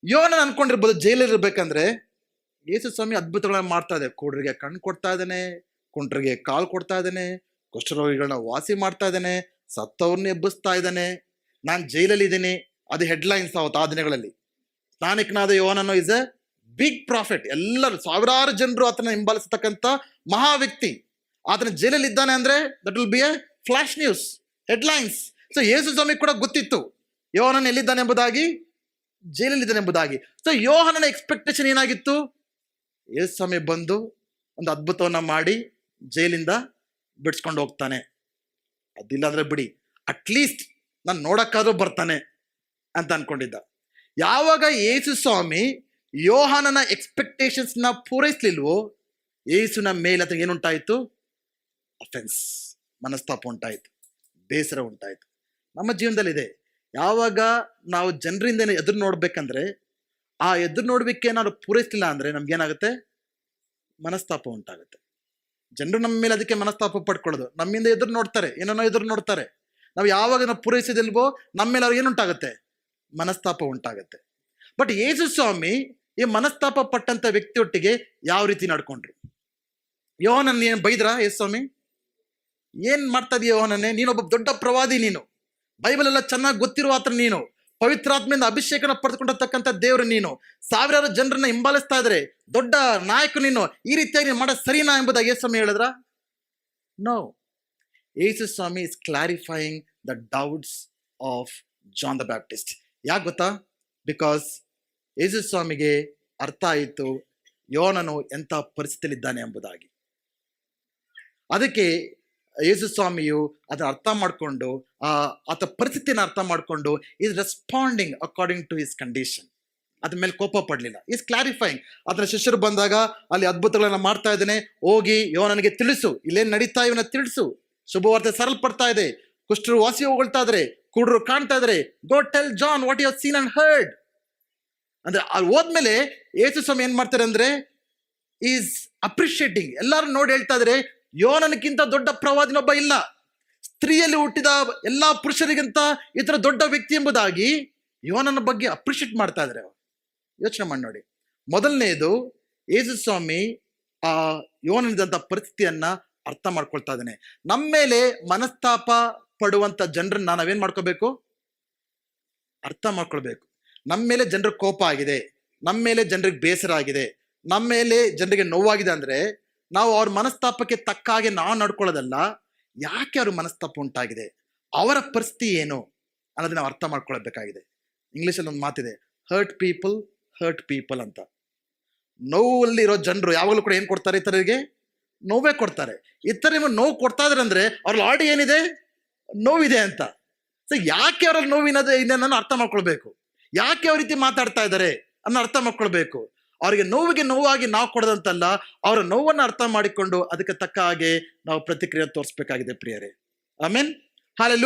Speaker 1: ಯೋನ ಅನ್ಕೊಂಡಿರ್ಬೋದು ಜೈಲಿರ್ಬೇಕಂದ್ರೆ ಯೇಸು ಸ್ವಾಮಿ ಅದ್ಭುತಗಳನ್ನ ಮಾಡ್ತಾ ಇದೆ ಕೋಡ್ರಿಗೆ ಕಣ್ಣು ಕೊಡ್ತಾ ಇದ್ದಾನೆ ಕುಂಟ್ರಿಗೆ ಕಾಲು ಕೊಡ್ತಾ ಇದ್ದಾನೆ ಕುಷ್ಠರೋಗಿಗಳನ್ನ ವಾಸಿ ಮಾಡ್ತಾ ಇದ್ದಾನೆ ಸತ್ತವ್ರನ್ನ ಎಬ್ಬಿಸ್ತಾ ಇದ್ದಾನೆ ನಾನು ಜೈಲಲ್ಲಿ ಇದ್ದೀನಿ, ಅದು ಹೆಡ್ಲೈನ್ಸ್ ಅವತ್ತು ಆ ದಿನಗಳಲ್ಲಿ. ಸ್ನಾನಿಕನಾದ ಯೋನನು ಇಸ್ ಎ ಬಿಗ್ ಪ್ರಾಫಿಟ್ ಎಲ್ಲರೂ, ಸಾವಿರಾರು ಜನರು ಆತನ ಹಿಂಬಾಲಿಸತಕ್ಕಂಥ ಮಹಾ ವ್ಯಕ್ತಿ ಆತನ ಜೈಲಲ್ಲಿ ಇದ್ದಾನೆ ಅಂದ್ರೆ that will be a flash news headlines so ಯೇಸು ಸ್ವಾಮಿ ಕೂಡ ಗೊತ್ತಿತ್ತು ಯೋಹನನ್ ಎಲ್ಲಿದ್ದಾನೆ ಎಂಬುದಾಗಿ ಜೈಲಲ್ಲಿದ್ದಾನೆ ಎಂಬುದಾಗಿ. ಸೊ ಯೋಹನನ ಎಕ್ಸ್ಪೆಕ್ಟೇಷನ್ ಏನಾಗಿತ್ತು? ಯೇಸು ಸ್ವಾಮಿ ಬಂದು ಒಂದು ಅದ್ಭುತವನ್ನ ಮಾಡಿ ಜೈಲಿಂದ ಬಿಡಿಸ್ಕೊಂಡು ಹೋಗ್ತಾನೆ. ಅದಿಲ್ಲ ಅಂದ್ರೆ ಬಿಡಿ ಅಟ್ಲೀಸ್ಟ್ ನಾನು ನೋಡಕ್ಕಾದ್ರೂ ಬರ್ತಾನೆ ಅಂತ ಅನ್ಕೊಂಡಿದ್ದ. ಯಾವಾಗ ಯೇಸು ಸ್ವಾಮಿ ಯೋಹಾನನ ಎಕ್ಸ್ಪೆಕ್ಟೇಷನ್ಸ್ನ ಪೂರೈಸ್ಲಿಲ್ವೋ, ಯೇಸುನ ಮೇಲೆ ಅಥವಾ ಏನುಂಟಾಯಿತು? ಅಫೆನ್ಸ್ ಮನಸ್ತಾಪ ಉಂಟಾಯಿತು, ಬೇಸರ ಉಂಟಾಯಿತು. ನಮ್ಮ ಜೀವನದಲ್ಲಿದೆ. ಯಾವಾಗ ನಾವು ಜನರಿಂದ ಎದುರು ನೋಡ್ಬೇಕಂದ್ರೆ, ಆ ಎದುರು ನೋಡ್ಲಿಕ್ಕೆ ನಾನು ಪೂರೈಸಲಿಲ್ಲ ಅಂದ್ರೆ ನಮ್ಗೇನಾಗುತ್ತೆ? ಮನಸ್ತಾಪ ಉಂಟಾಗುತ್ತೆ. ಜನರು ನಮ್ಮ ಮೇಲೆ ಅದಕ್ಕೆ ಮನಸ್ತಾಪ ಪಡ್ಕೊಳ್ಳೋದು. ನಮ್ಮಿಂದ ಎದುರು ನೋಡ್ತಾರೆ ಏನೋ ಎದುರು ನೋಡ್ತಾರೆ. ನಾವು ಯಾವಾಗ ನಾವು ಪೂರೈಸಿದಿಲ್ವೋ, ನಮ್ಮ ಮೇಲೆ ಅವ್ರಿಗೆ ಏನುಂಟಾಗುತ್ತೆ? ಮನಸ್ತಾಪ ಉಂಟಾಗುತ್ತೆ. ಬಟ್ ಯೇಸು ಸ್ವಾಮಿ ಈ ಮನಸ್ತಾಪ ಪಟ್ಟಂತ ವ್ಯಕ್ತಿಯೊಟ್ಟಿಗೆ ಯಾವ ರೀತಿ ನಡ್ಕೊಂಡ್ರು? ಯೋಹನನ್ ಏನ್ ಬೈದ್ರಾ ಯೇಸು ಸ್ವಾಮಿ? ಏನ್ ಮಾಡ್ತಾ ಇದೀಯ ಯೋಹನನ್ನೇ ನೀನೊಬ್ಬ ದೊಡ್ಡ ಪ್ರವಾದಿ ನೀನು. ಬೈಬಲ್ ಎಲ್ಲ ಚೆನ್ನಾಗಿ ಗೊತ್ತಿರುವ ಆತ್ರ ನೀನು. ಪವಿತ್ರಾತ್ಮೆಯಿಂದ ಅಭಿಷೇಕನ ಪಡೆದುಕೊಂಡಿರ್ತಕ್ಕಂಥ ದೇವರು ನೀನು. ಸಾವಿರಾರು ಜನರನ್ನ ಹಿಂಬಾಲಿಸ್ತಾ ಇದ್ರೆ ದೊಡ್ಡ ನಾಯಕ ನೀನು. ಈ ರೀತಿಯಾಗಿ ನೀನು ಮಾಡೋ ಸರಿನಾ ಎಂಬುದಾಗಿ ಸ್ವಾಮಿ ಹೇಳಿದ್ರ? ನೋ ಯೇಸು ಸ್ವಾಮಿ is clarifying the doubts of John the Baptist ಯಾಕೆ ಗೊತ್ತಾ? ಬಿಕಾಸ್ ಯೇಸು ಸ್ವಾಮಿಗೆ ಅರ್ಥ ಆಯಿತು ಯೋನನು ಎಂಥ ಪರಿಸ್ಥಿತಿಯಲ್ಲಿದ್ದಾನೆ ಎಂಬುದಾಗಿ. ಅದಕ್ಕೆ ಯೇಸು ಸ್ವಾಮಿಯು ಅದನ್ನ ಅರ್ಥ ಮಾಡಿಕೊಂಡು ಆತ ಪರಿಸ್ಥಿತಿಯನ್ನು ಅರ್ಥ ಮಾಡಿಕೊಂಡು is responding according to his condition ಅದ್ರ ಮೇಲೆ ಕೋಪ ಪಡಲಿಲ್ಲ. ಈಸ್ ಕ್ಲಾರಿಫೈಯಿಂಗ್ ಅದರ ಶಿಷ್ಯರು ಬಂದಾಗ ಅಲ್ಲಿ ಅದ್ಭುತಗಳನ್ನ ಮಾಡ್ತಾ ಇದ್ದೇನೆ. ಹೋಗಿ ಯೋನನಿಗೆ ತಿಳಿಸು. ಇಲ್ಲೇನು ನಡೀತಾ ಇವನ್ನ ತಿಳಿಸು. ಶುಭವಾರ್ತೆ ಸರಲ್ಪಡ್ತಾ ಇದೆ. ಕುಷ್ಠರು ವಾಸಿ ಹೋಗ್ತಾ ಇದ್ರೆ. ಕುಡ್ರು ಕಾಣ್ತಾ ಇದ್ರೆ. Go tell John what you seen and heard ಅಂದ್ರೆ ಅಲ್ಲಿ ಹೋದ್ಮೇಲೆ ಯೇಸು ಸ್ವಾಮಿ ಏನ್ ಮಾಡ್ತಾರೆ ಅಂದ್ರೆ ಈಸ್ ಅಪ್ರಿಷಿಯೇಟಿಂಗ್ ಎಲ್ಲರೂ ನೋಡಿ ಹೇಳ್ತಾ ಇದ್ರೆ ಯೋನನಕ್ಕಿಂತ ದೊಡ್ಡ ಪ್ರವಾದಿನೊಬ್ಬ ಇಲ್ಲ. ಸ್ತ್ರೀಯಲ್ಲಿ ಹುಟ್ಟಿದ ಎಲ್ಲ ಪುರುಷರಿಗಿಂತ ಇತರ ದೊಡ್ಡ ವ್ಯಕ್ತಿ ಎಂಬುದಾಗಿ ಯೋನನ ಬಗ್ಗೆ ಅಪ್ರಿಷಿಯೇಟ್ ಮಾಡ್ತಾ ಇದ್ದಾರೆ ಯೋಚನೆ ಮಾಡಿ ನೋಡಿ. ಮೊದಲನೇದು ಯೇಸು ಸ್ವಾಮಿ ಆ ಯೋನನಿದಂತ ಪರಿಸ್ಥಿತಿಯನ್ನ ಅರ್ಥ ಮಾಡ್ಕೊಳ್ತಾ ಇದ್ದಾನೆ. ನಮ್ಮ ಮೇಲೆ ಮನಸ್ತಾಪ ಪಡುವಂತ ಜನರನ್ನ ನಾವೇನು ಮಾಡ್ಕೋಬೇಕು? ಅರ್ಥ ಮಾಡ್ಕೊಳ್ಬೇಕು. ನಮ್ಮ ಮೇಲೆ ಜನರಿಗೆ ಕೋಪ ಆಗಿದೆ. ನಮ್ಮ ಮೇಲೆ ಜನರಿಗೆ ಬೇಸರ ಆಗಿದೆ. ನಮ್ಮ ಮೇಲೆ ಜನರಿಗೆ ನೋವಾಗಿದೆ ಅಂದ್ರೆ ನಾವು ಅವ್ರ ಮನಸ್ತಾಪಕ್ಕೆ ತಕ್ಕ ಹಾಗೆ ನಾವು ನಡ್ಕೊಳ್ಳೋದಲ್ಲ, ಯಾಕೆ ಅವ್ರ ಮನಸ್ತಾಪ ಉಂಟಾಗಿದೆ? ಅವರ ಪರಿಸ್ಥಿತಿ ಏನು ಅನ್ನೋದನ್ನ ನಾವು ಅರ್ಥ ಮಾಡ್ಕೊಳ್ಬೇಕಾಗಿದೆ. ಇಂಗ್ಲೀಷಲ್ಲಿ ಒಂದು ಮಾತಿದೆ ಹರ್ಟ್ ಪೀಪಲ್ ಹರ್ಟ್ ಪೀಪಲ್ ಅಂತ. ನೋವಲ್ಲಿರೋ ಜನರು ಯಾವಾಗಲೂ ಕೂಡ ಏನು ಕೊಡ್ತಾರೆ ಇತರರಿಗೆ? ನೋವೇ ಕೊಡ್ತಾರೆ. ಇತರ ನೋವು ಕೊಡ್ತಾ ಇದಾರೆ ಅಂದ್ರೆ ಅವ್ರಲ್ಲಿ ಆಡಿ ಏನಿದೆ? ನೋವಿದೆ ಅಂತ. ಸೊ ಯಾಕೆ ಅವರಲ್ಲಿ ನೋವಿನದು ನಾನು ಅರ್ಥ ಮಾಡ್ಕೊಳ್ಬೇಕು? ಯಾಕೆ ಅವ್ರ ರೀತಿ ಮಾತಾಡ್ತಾ ಇದ್ದಾರೆ ಅನ್ನೋ ಅರ್ಥ ಮಾಡ್ಕೊಳ್ಬೇಕು? ಅವರಿಗೆ ನೋವಿಗೆ ನೋವಾಗಿ ನಾವು ಕೊಡದಂತಲ್ಲ, ಅವರ ನೋವನ್ನು ಅರ್ಥ ಮಾಡಿಕೊಂಡು ಅದಕ್ಕೆ ತಕ್ಕ ಹಾಗೆ ನಾವು ಪ್ರತಿಕ್ರಿಯೆ ತೋರಿಸ್ಬೇಕಾಗಿದೆ ಪ್ರಿಯರೇ. ಆಮೇನ್. ಹಾಲೆ